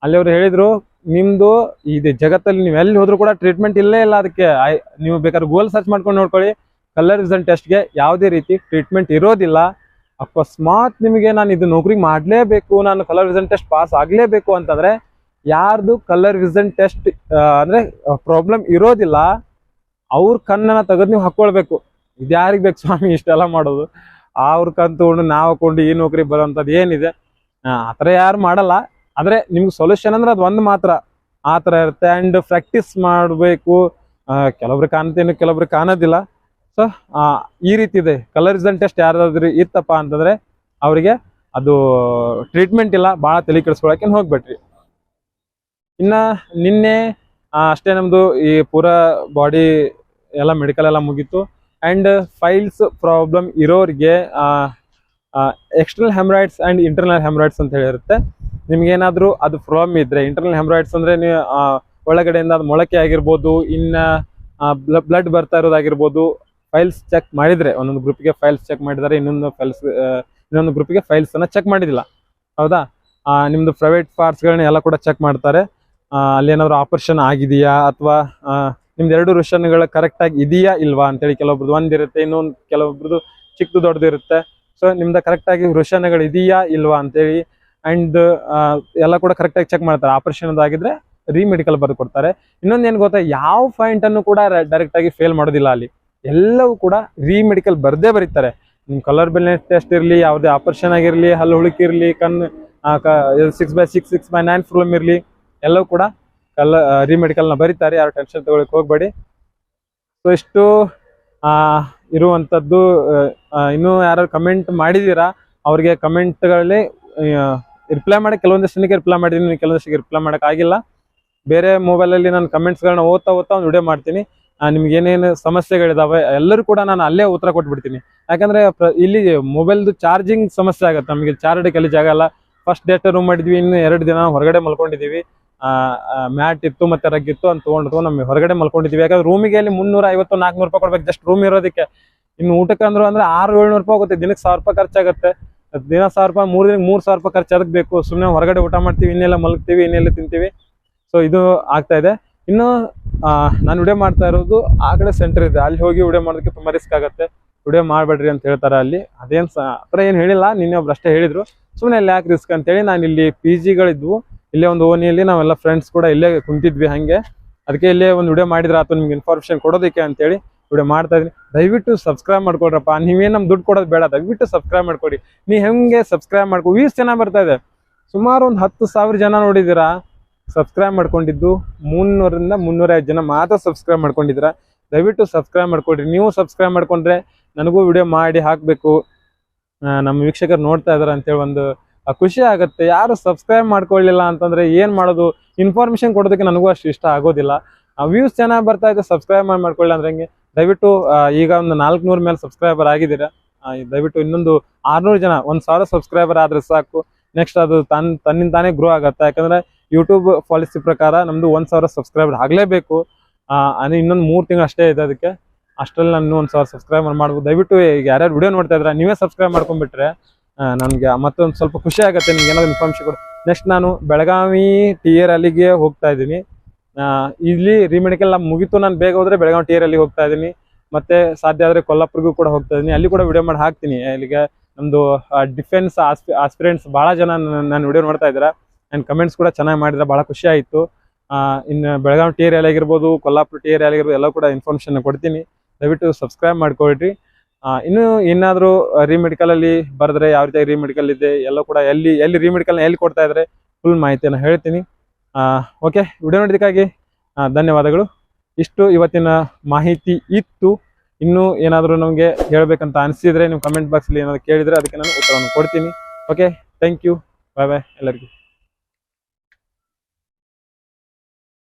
ಅಲ್ಲಿ ಅವ್ರು ಹೇಳಿದ್ರು, ನಿಮ್ದು ಇದು ಜಗತ್ತಲ್ಲಿ ನೀವು ಎಲ್ಲಿ ಹೋದ್ರು ಕೂಡ ಟ್ರೀಟ್ಮೆಂಟ್ ಇಲ್ಲೇ ಇಲ್ಲ ಅದಕ್ಕೆ. ನೀವು ಬೇಕಾದ್ರೆ ಗೂಗಲ್ ಸರ್ಚ್ ಮಾಡ್ಕೊಂಡು ನೋಡ್ಕೊಳ್ಳಿ. ಕಲರ್ ವಿಸನ್ ಟೆಸ್ಟ್ಗೆ ಯಾವುದೇ ರೀತಿ ಟ್ರೀಟ್ಮೆಂಟ್ ಇರೋದಿಲ್ಲ. ಅಕಸ್ಮಾತ್ ನಿಮಗೆ ನಾನು ಇದು ನೌಕರಿ ಮಾಡಲೇಬೇಕು, ನಾನು ಕಲರ್ ವಿಸನ್ ಟೆಸ್ಟ್ ಪಾಸ್ ಆಗಲೇಬೇಕು ಅಂತಂದರೆ, ಯಾರ್ದು ಕಲರ್ ವಿಸನ್ ಟೆಸ್ಟ್ ಅಂದರೆ ಪ್ರಾಬ್ಲಮ್ ಇರೋದಿಲ್ಲ. ಅವ್ರ ಕಣ್ಣನ್ನ ತೆಗೆದು ನೀವು ಹಾಕೊಳ್ಬೇಕು ಇದ್ಯಾರಿಗೆ ಬೇಕು ಸ್ವಾಮಿ ಇಷ್ಟೆಲ್ಲ ಮಾಡೋದು? ಅವ್ರ ಕಣ್ ತೊಗೊಂಡು ನಾವು ಹಾಕೊಂಡು ಈ ನೌಕರಿ ಬರೋಂಥದ್ದು ಏನಿದೆ? ಆ ಥರ ಯಾರು ಮಾಡಲ್ಲ. ಆದರೆ ನಿಮ್ಗೆ ಸೊಲ್ಯೂಷನ್ ಅಂದ್ರೆ ಅದು ಒಂದು ಮಾತ್ರ. ಆ ಥರ ಇರುತ್ತೆ ಆ್ಯಂಡ್ ಪ್ರಾಕ್ಟೀಸ್ ಮಾಡಬೇಕು. ಕೆಲವೊಬ್ರು ಕಾಣ್ತೇನೆ ಕೆಲವೊಬ್ರು ಕಾಣೋದಿಲ್ಲ. ಸೊ ಈ ರೀತಿ ಇದೆ. ಕಲರಿಸನ್ ಟೆಸ್ಟ್ ಯಾರಾದ್ರೂ ಇತ್ತಪ್ಪ ಅಂತಂದ್ರೆ ಅವರಿಗೆ ಅದು ಟ್ರೀಟ್ಮೆಂಟ್ ಇಲ್ಲ, ಭಾಳ ತಲೆ ಕೆಡಿಸ್ಕೊಳಕ್ಕೆ ಹೋಗ್ಬೇಡ್ರಿ. ಇನ್ನ ನಿನ್ನೆ ಅಷ್ಟೇ ನಮ್ದು ಈ ಪೂರಾ ಬಾಡಿ ಎಲ್ಲ ಮೆಡಿಕಲ್ ಎಲ್ಲ ಮುಗೀತು. ಆ್ಯಂಡ್ ಫೈಲ್ಸ್ ಪ್ರಾಬ್ಲಮ್ ಇರೋರಿಗೆ external haemorrhoids and internal haemorrhoids ಅಂತ ಹೇಳಿರುತ್ತೆ. ನಿಮ್ಗೇನಾದ್ರೂ ಅದು ಪ್ರಾಬ್ಲಮ್ ಇದ್ರೆ ಇಂಟರ್ನಲ್ ಹೆಮ್ರಾಯ್ಡ್ಸ್ ಅಂದ್ರೆ ನೀವು ಒಳಗಡೆಯಿಂದ ಅದು ಮೊಳಕೆ ಆಗಿರ್ಬೋದು, ಇನ್ನ ಬ್ಲಡ್ ಬರ್ತಾ ಇರೋದಾಗಿರ್ಬೋದು ಫೈಲ್ಸ್ ಚೆಕ್ ಮಾಡಿದ್ರೆ, ಒಂದೊಂದು ಗ್ರೂಪ್ಗೆ ಫೈಲ್ಸ್ ಚೆಕ್ ಮಾಡಿದ್ದಾರೆ ಇನ್ನೊಂದು ಫೈಲ್ಸ್ ಇನ್ನೊಂದು ಗ್ರೂಪ್ಗೆ ಫೈಲ್ಸ್ ಅನ್ನ ಚೆಕ್ ಮಾಡಿದಿಲ್ಲ. ಹೌದಾ? ನಿಮ್ಮದು ಪ್ರೈವೇಟ್ ಪಾರ್ಟ್ಸ್ಗಳನ್ನ ಎಲ್ಲ ಕೂಡ ಚೆಕ್ ಮಾಡ್ತಾರೆ. ಅಲ್ಲೇನಾದ್ರು ಆಪರೇಷನ್ ಆಗಿದೆಯಾ, ಅಥವಾ ನಿಮ್ದು ಎರಡು ರುಷನ್ಗಳು ಕರೆಕ್ಟ್ ಆಗಿ ಇದೆಯಾ ಇಲ್ವಾ ಅಂತೇಳಿ ಕೆಲವೊಬ್ರದ್ದು ಒಂದಿರುತ್ತೆ ಇನ್ನೊಂದು ಕೆಲವೊಬ್ರದ್ದು ಚಿಕ್ಕದು ದೊಡ್ಡದು ಇರುತ್ತೆ. ಸೊ ನಿಮ್ದು ಕರೆಕ್ಟ್ ಆಗಿ ಗಳು ಇದೆಯಾ ಇಲ್ವಾ ಅಂತೇಳಿ ಅಂಡ್ ಎಲ್ಲ ಕೂಡ ಕರೆಕ್ಟ್ ಆಗಿ ಚೆಕ್ ಮಾಡ್ತಾರೆ. ಆಪರೇಷನ್ ಆಗಿದ್ರೆ ರೀಮೆಡಿಕಲ್ ಬರೆದು ಕೊಡ್ತಾರೆ. ಇನ್ನೊಂದು ಏನು ಗೊತ್ತಾ, ಯಾವ ಪಾಯಿಂಟ್ ಅನ್ನು ಕೂಡ ಡೈರೆಕ್ಟ್ ಆಗಿ ಫೇಲ್ ಮಾಡೋದಿಲ್ಲ ಅಲ್ಲಿ. ಎಲ್ಲವೂ ಕೂಡ ರೀಮೆಡಿಕಲ್ ಬರ್ದೇ ಬರೀತಾರೆ. ನಿಮ್ ಕಲರ್ ಬೆಲೆನ್ಸ್ ಟೆಸ್ಟ್ ಇರಲಿ, ಯಾವುದೇ ಆಪರೇಷನ್ ಆಗಿರಲಿ, ಹಲ್ಲು ಹುಳುಕಿರಲಿ ಕಣ್ six by six six by nine problem ಇರಲಿ, ಎಲ್ಲವೂ ಕೂಡ ಕಲ್ಲ ನ ಬರೀತಾರೆ. ಯಾರು ಟೆನ್ಷನ್ ತಗೊಳಕ್ ಹೋಗ್ಬೇಡಿ. ಸೊ ಇಷ್ಟು ಇರುವಂಥದ್ದು ಇನ್ನೂ ಯಾರು ಕಮೆಂಟ್ ಮಾಡಿದ್ದೀರಾ, ಅವ್ರಿಗೆ ಕಮೆಂಟ್ಗಳಲ್ಲಿ ರಿಪ್ಲೈ ಮಾಡಿ ಕೆಲವೊಂದಿಷ್ಟು ಜನಕ್ಕೆ ರಿಪ್ಲೈ ಮಾಡಿದ್ದೀನಿ ಕೆಲವೊಂದಿಷ್ಟಿಗೆ ರಿಪ್ಲೈ ಮಾಡೋಕ್ಕಾಗಿಲ್ಲ ಆಗಿಲ್ಲ. ಬೇರೆ ಮೊಬೈಲಲ್ಲಿ ನಾನು ಕಮೆಂಟ್ಸ್ಗಳನ್ನ ಓದ್ತಾ ಓದ್ತಾ ಒಂದು ವಿಡಿಯೋ ಮಾಡ್ತೀನಿ. ನಿಮ್ಗೆ ಏನೇನು ಸಮಸ್ಯೆಗಳಿದಾವೆ, ಎಲ್ಲರೂ ಕೂಡ ನಾನು ಅಲ್ಲೇ ಉತ್ತರ ಕೊಟ್ಬಿಡ್ತೀನಿ. ಯಾಕಂದ್ರೆ ಇಲ್ಲಿ ಮೊಬೈಲ್ದು ಚಾರ್ಜಿಂಗ್ ಸಮಸ್ಯೆ ಆಗುತ್ತೆ. ನಮಗೆ ಚಾರ್ಜ್ ಕಲಿಜ್ ಜಾಗ ಇಲ್ಲ. ಫಸ್ಟ್ ಡೇಟ್ ರೂಮ್ ಮಾಡಿದ್ವಿ, ಇನ್ನು ಎರಡು ದಿನ ಹೊರಗಡೆ ಮಲ್ಕೊಂಡಿದ್ದೀವಿ ಮ್ಯಾಟ್ ಇತ್ತು ಮತ್ತೆ ರಗ್ ಇತ್ತು ಅಂತ ತೊಗೊಂಡು ನಮಗೆ ಹೊರಗಡೆ ಮಲ್ಕೊಂಡಿದ್ದೀವಿ ಯಾಕಂದ್ರೆ ರೂಮಿಗೆ ಅಲ್ಲಿ ಮುನ್ನೂರ ಐವತ್ತು ನಾಲ್ಕುನೂರು ರೂಪಾಯಿ ಕೊಡ್ಬೇಕು ಜಸ್ಟ್ ರೂಮ್ ಇರೋದಕ್ಕೆ. ಇನ್ನು ಊಟಕ್ಕೆ ಅಂದ್ರು ಅಂದ್ರೆ ಆರು ಏಳ್ನೂರು ರೂಪಾಯಿ ಆಗುತ್ತೆ ದಿನಕ್ಕೆ ಸಾವಿರ ರೂಪಾಯಿ ಖರ್ಚಾಗುತ್ತೆ. ದಿನ ಸಾವಿರ ರೂಪಾಯಿ, ಮೂರು ದಿನಕ್ಕೆ ಮೂರು ಸಾವಿರ ರೂಪಾಯಿ ಖರ್ಚು, ಅದಕ್ಕೆ ಬೇಕು. ಸುಮ್ಮನೆ ಹೊರಗಡೆ ಊಟ ಮಾಡ್ತೀವಿ, ಇನ್ನೆಲ್ಲ ಮಲಗ್ತೀವಿ, ಇನ್ನೆಲ್ಲ ತಿಂತೀವಿ. ಸೊ ಇದು ಆಗ್ತಾ ಇದೆ. ಇನ್ನು ನಾನು ವಿಡಿಯೋ ಮಾಡ್ತಾ ಇರೋದು ಆ ಕಡೆ ಸೆಂಟರ್ ಇದೆ. ಅಲ್ಲಿ ಹೋಗಿ ವಿಡಿಯೋ ಮಾಡೋದಕ್ಕೆ ತುಂಬಾ ರಿಸ್ಕ್ ಆಗುತ್ತೆ. ವಿಡಿಯೋ ಮಾಡಬೇಡ್ರಿ ಅಂತ ಹೇಳ್ತಾರೆ ಅಲ್ಲಿ. ಅದೇನು ಏನ್ ಏನು ಹೇಳಿಲ್ಲ. ನಿನ್ನೆ ಒಬ್ರು ಅಷ್ಟೇ ಹೇಳಿದ್ರು. ಸುಮ್ಮನೆ ಅಲ್ಲಿ ಯಾಕೆ ರಿಸ್ಕ್ ಅಂತೇಳಿ ನಾನು ಇಲ್ಲಿ ಪಿ ಜಿಗಳಿದ್ವು ಇಲ್ಲೇ ಒಂದು ಓನಿಯಲ್ಲಿ ನಾವೆಲ್ಲ ಫ್ರೆಂಡ್ಸ್ ಕೂಡ ಇಲ್ಲೇ ಕುಂತಿದ್ವಿ ಹಾಗೆ. ಅದಕ್ಕೆ ಇಲ್ಲೇ ಒಂದು ವಿಡಿಯೋ ಮಾಡಿದ್ರೆ ಆತು, ನಿಮ್ಗೆ ಇನ್ಫಾರ್ಮೇಷನ್ ಕೊಡೋದಕ್ಕೆ ಅಂತೇಳಿ ವಿಡಿಯೋ ಮಾಡ್ತಾ ಇದೀನಿ ದಯವಿಟ್ಟು ಸಬ್ಸ್ಕ್ರೈಬ್ ಮಾಡ್ಕೊಡ್ರಪ್ಪ. ನೀವೇನು ನಮ್ ದುಡ್ಡು ಕೊಡೋದು ಬೇಡ. ದಯವಿಟ್ಟು ಸಬ್ಸ್ಕ್ರೈಬ್ ಮಾಡ್ಕೊಡಿ. ನೀ ಹೆಂಗೆ ಸಬ್ಸ್ಕ್ರೈಬ್ ಮಾಡ್ಕೊ ವೀಸ್ ಚೆನ್ನಾಗಿ ಬರ್ತಾ ಇದೆ. ಸುಮಾರು ಒಂದು ಹತ್ತು ಸಾವಿರ ಜನ ನೋಡಿದ್ದೀರಾ? ಸಬ್ಸ್ಕ್ರೈಬ್ ಮಾಡ್ಕೊಂಡಿದ್ದು ಮುನ್ನೂರಿಂದ ಮುನ್ನೂರೈದು ಜನ ಮಾತ್ರ ಸಬ್ಸ್ಕ್ರೈಬ್ ಮಾಡ್ಕೊಂಡಿದ್ದೀರಾ? ದಯವಿಟ್ಟು ಸಬ್ಸ್ಕ್ರೈಬ್ ಮಾಡ್ಕೊಡ್ರಿ. ನೀವು ಸಬ್ಸ್ಕ್ರೈಬ್ ಮಾಡ್ಕೊಂಡ್ರೆ ನನಗೂ ವಿಡಿಯೋ ಮಾಡಿ ಹಾಕಬೇಕು. ನಮ್ಮ ವೀಕ್ಷಕರು ನೋಡ್ತಾ ಇದಾರೆ ಅಂತೇಳಿ ಒಂದು ಖುಷಿ ಆಗುತ್ತೆ. ಯಾರು ಸಬ್ಸ್ಕ್ರೈಬ್ ಮಾಡ್ಕೊಳ್ಳಿಲ್ಲ ಅಂತಂದ್ರೆ ಏನ್ ಮಾಡೋದು? ಇನ್ಫಾರ್ಮೇಷನ್ ಕೊಡೋದಕ್ಕೆ ನನಗೂ ಅಷ್ಟು ಇಷ್ಟ ಆಗೋದಿಲ್ಲ. ವ್ಯೂಸ್ ಚೆನ್ನಾಗಿ ಬರ್ತಾ ಇದೆ ಸಬ್ಸ್ಕ್ರೈಬ್ ಮಾಡಿ ಮಾಡ್ಕೊಳ್ಳಿ ಅಂದ್ರೆ ಹೆಂಗೆ? ದಯವಿಟ್ಟು ಈಗ ಒಂದು ನಾಲ್ಕುನೂರ ಮೇಲೆ ಸಬ್ಸ್ಕ್ರೈಬರ್ ಆಗಿದ್ದೀರಾ? ದಯವಿಟ್ಟು ಇನ್ನೊಂದು ಆರ್ನೂರು ಜನ, ಒಂದ್ ಸಾವಿರ ಸಬ್ಸ್ಕ್ರೈಬರ್ ಆದ್ರೆ ಸಾಕು. ನೆಕ್ಸ್ಟ್ ಅದು ತನ್, ತನ್ನಿಂದ ತಾನೇ ಗ್ರೋ ಆಗುತ್ತೆ. ಯಾಕಂದ್ರೆ ಯೂಟ್ಯೂಬ್ ಪಾಲಿಸಿ ಪ್ರಕಾರ ನಮ್ದು ಒಂದ್ ಸಾವಿರ ಸಬ್ಸ್ಕ್ರೈಬರ್ ಆಗಲೇಬೇಕು. ಅದು ಇನ್ನೊಂದು ಮೂರು ತಿಂಗಳು ಅಷ್ಟೇ ಇದೆ ಅದಕ್ಕೆ. ಅಷ್ಟರಲ್ಲಿ ನಾನು ಒಂದು ಸಾವಿರ ಸಬ್ಸ್ಕ್ರೈಬರ್ ಮಾಡ್ಬೋದು. ದಯವಿಟ್ಟು ಈಗ ಯಾರ್ಯಾರು ವಿಡಿಯೋ ನೋಡ್ತಾ ಇದ್ರೆ ನೀವೇ ಸಬ್ಸ್ಕ್ರೈಬ್ ಮಾಡ್ಕೊಂಡ್ಬಿಟ್ರೆ ನನಗೆ ಮತ್ತೊಂದು ಸ್ವಲ್ಪ ಖುಷಿ ಆಗುತ್ತೆ. ನಿಮ್ಗೆ ಏನಾದ್ರು ಇನ್ಫಾರ್ಮೇಶನ್ ಕೊಡಿ. ನೆಕ್ಸ್ಟ್ ನಾನು ಬೆಳಗಾವಿ ಟಿ ಎರ್ ಅಲ್ಲಿಗೆ ಹೋಗ್ತಾ ಇದ್ದೀನಿ. ಇಲ್ಲಿ ರಿಮೆಡಿಕಲ್ ಮುಗಿತು. ನಾನು ಬೇಗ ಹೋದ್ರೆ ಬೆಳಗಾವಿ ಅಲ್ಲಿ ಹೋಗ್ತಾ ಇದ್ದೀನಿ. ಮತ್ತೆ ಸಾಧ್ಯ ಆದ್ರೆ ಕೊಲ್ಲಾಪುರ್ಗೂ ಕೂಡ ಹೋಗ್ತಾ ಇದ್ದೀನಿ. ಅಲ್ಲಿ ಕೂಡ ವಿಡಿಯೋ ಮಾಡಿ ಹಾಕ್ತೀನಿ. ಇಲ್ಲಿಗೆ ನಮ್ದು ಡಿಫೆನ್ಸ್ ಆಸ್ಪಿರೆಂಟ್ಸ್ ಬಹಳ ಜನ ನಾನು ವಿಡಿಯೋ ನೋಡ್ತಾ ಇದ್ದೀರಾ. ನನ್ನ ಕಮೆಂಟ್ಸ್ ಕೂಡ ಚೆನ್ನಾಗಿ ಮಾಡಿದ್ರೆ, ಬಹಳ ಖುಷಿ ಆಯಿತು. ಇನ್ನು ಬೆಳಗಾವಿ ಟಿ ಏರಿಯಲ್ಲಿ ಆಗಿರ್ಬೋದು, ಕೊಲ್ಲಾಪುರ ಟಿ ಏರಿಯಾ ಆಗಿರ್ಬೋದು, ಎಲ್ಲ ಕೂಡ ಇನ್ಫಾರ್ಮೇಷನ್ ಕೊಡ್ತೀನಿ. ದಯವಿಟ್ಟು ಸಬ್ಸ್ಕ್ರೈಬ್ ಮಾಡ್ಕೊಳ್ರಿ. ಇನ್ನು ಏನಾದರೂ ಅಲ್ಲಿ ಬರೆದ್ರೆ ಯಾವ ರೀತಿ ರಿಮೆಡಿಕಲ್ ಇದೆ, ಎಲ್ಲ ಕೂಡ ಎಲ್ಲಿ ಎಲ್ಲಿ ರಿಮೆಡಿಕಲ್ ಎಲ್ಲಿ ಕೊಡ್ತಾ ಇದ್ರೆ ಫುಲ್ ಮಾಹಿತಿಯನ್ನು ಹೇಳ್ತೀನಿ. ಓಕೆ ವಿಡಿಯೋ ನೋಡಿದ್ದಕ್ಕಾಗಿ ಧನ್ಯವಾದಗಳು. ಇಷ್ಟು ಇವತ್ತಿನ ಮಾಹಿತಿ ಇತ್ತು. ಇನ್ನೂ ಏನಾದರೂ ನಮಗೆ ಹೇಳಬೇಕಂತ ಅನಿಸಿದರೆ ನೀವು ಕಮೆಂಟ್ ಬಾಕ್ಸಲ್ಲಿ ಏನಾದರೂ ಕೇಳಿದ್ರೆ ಅದಕ್ಕೆ ನಾನು ಉತ್ತರವನ್ನು ಕೊಡ್ತೀನಿ. Okay thank you bye bye ಎಲ್ಲರಿಗೂ.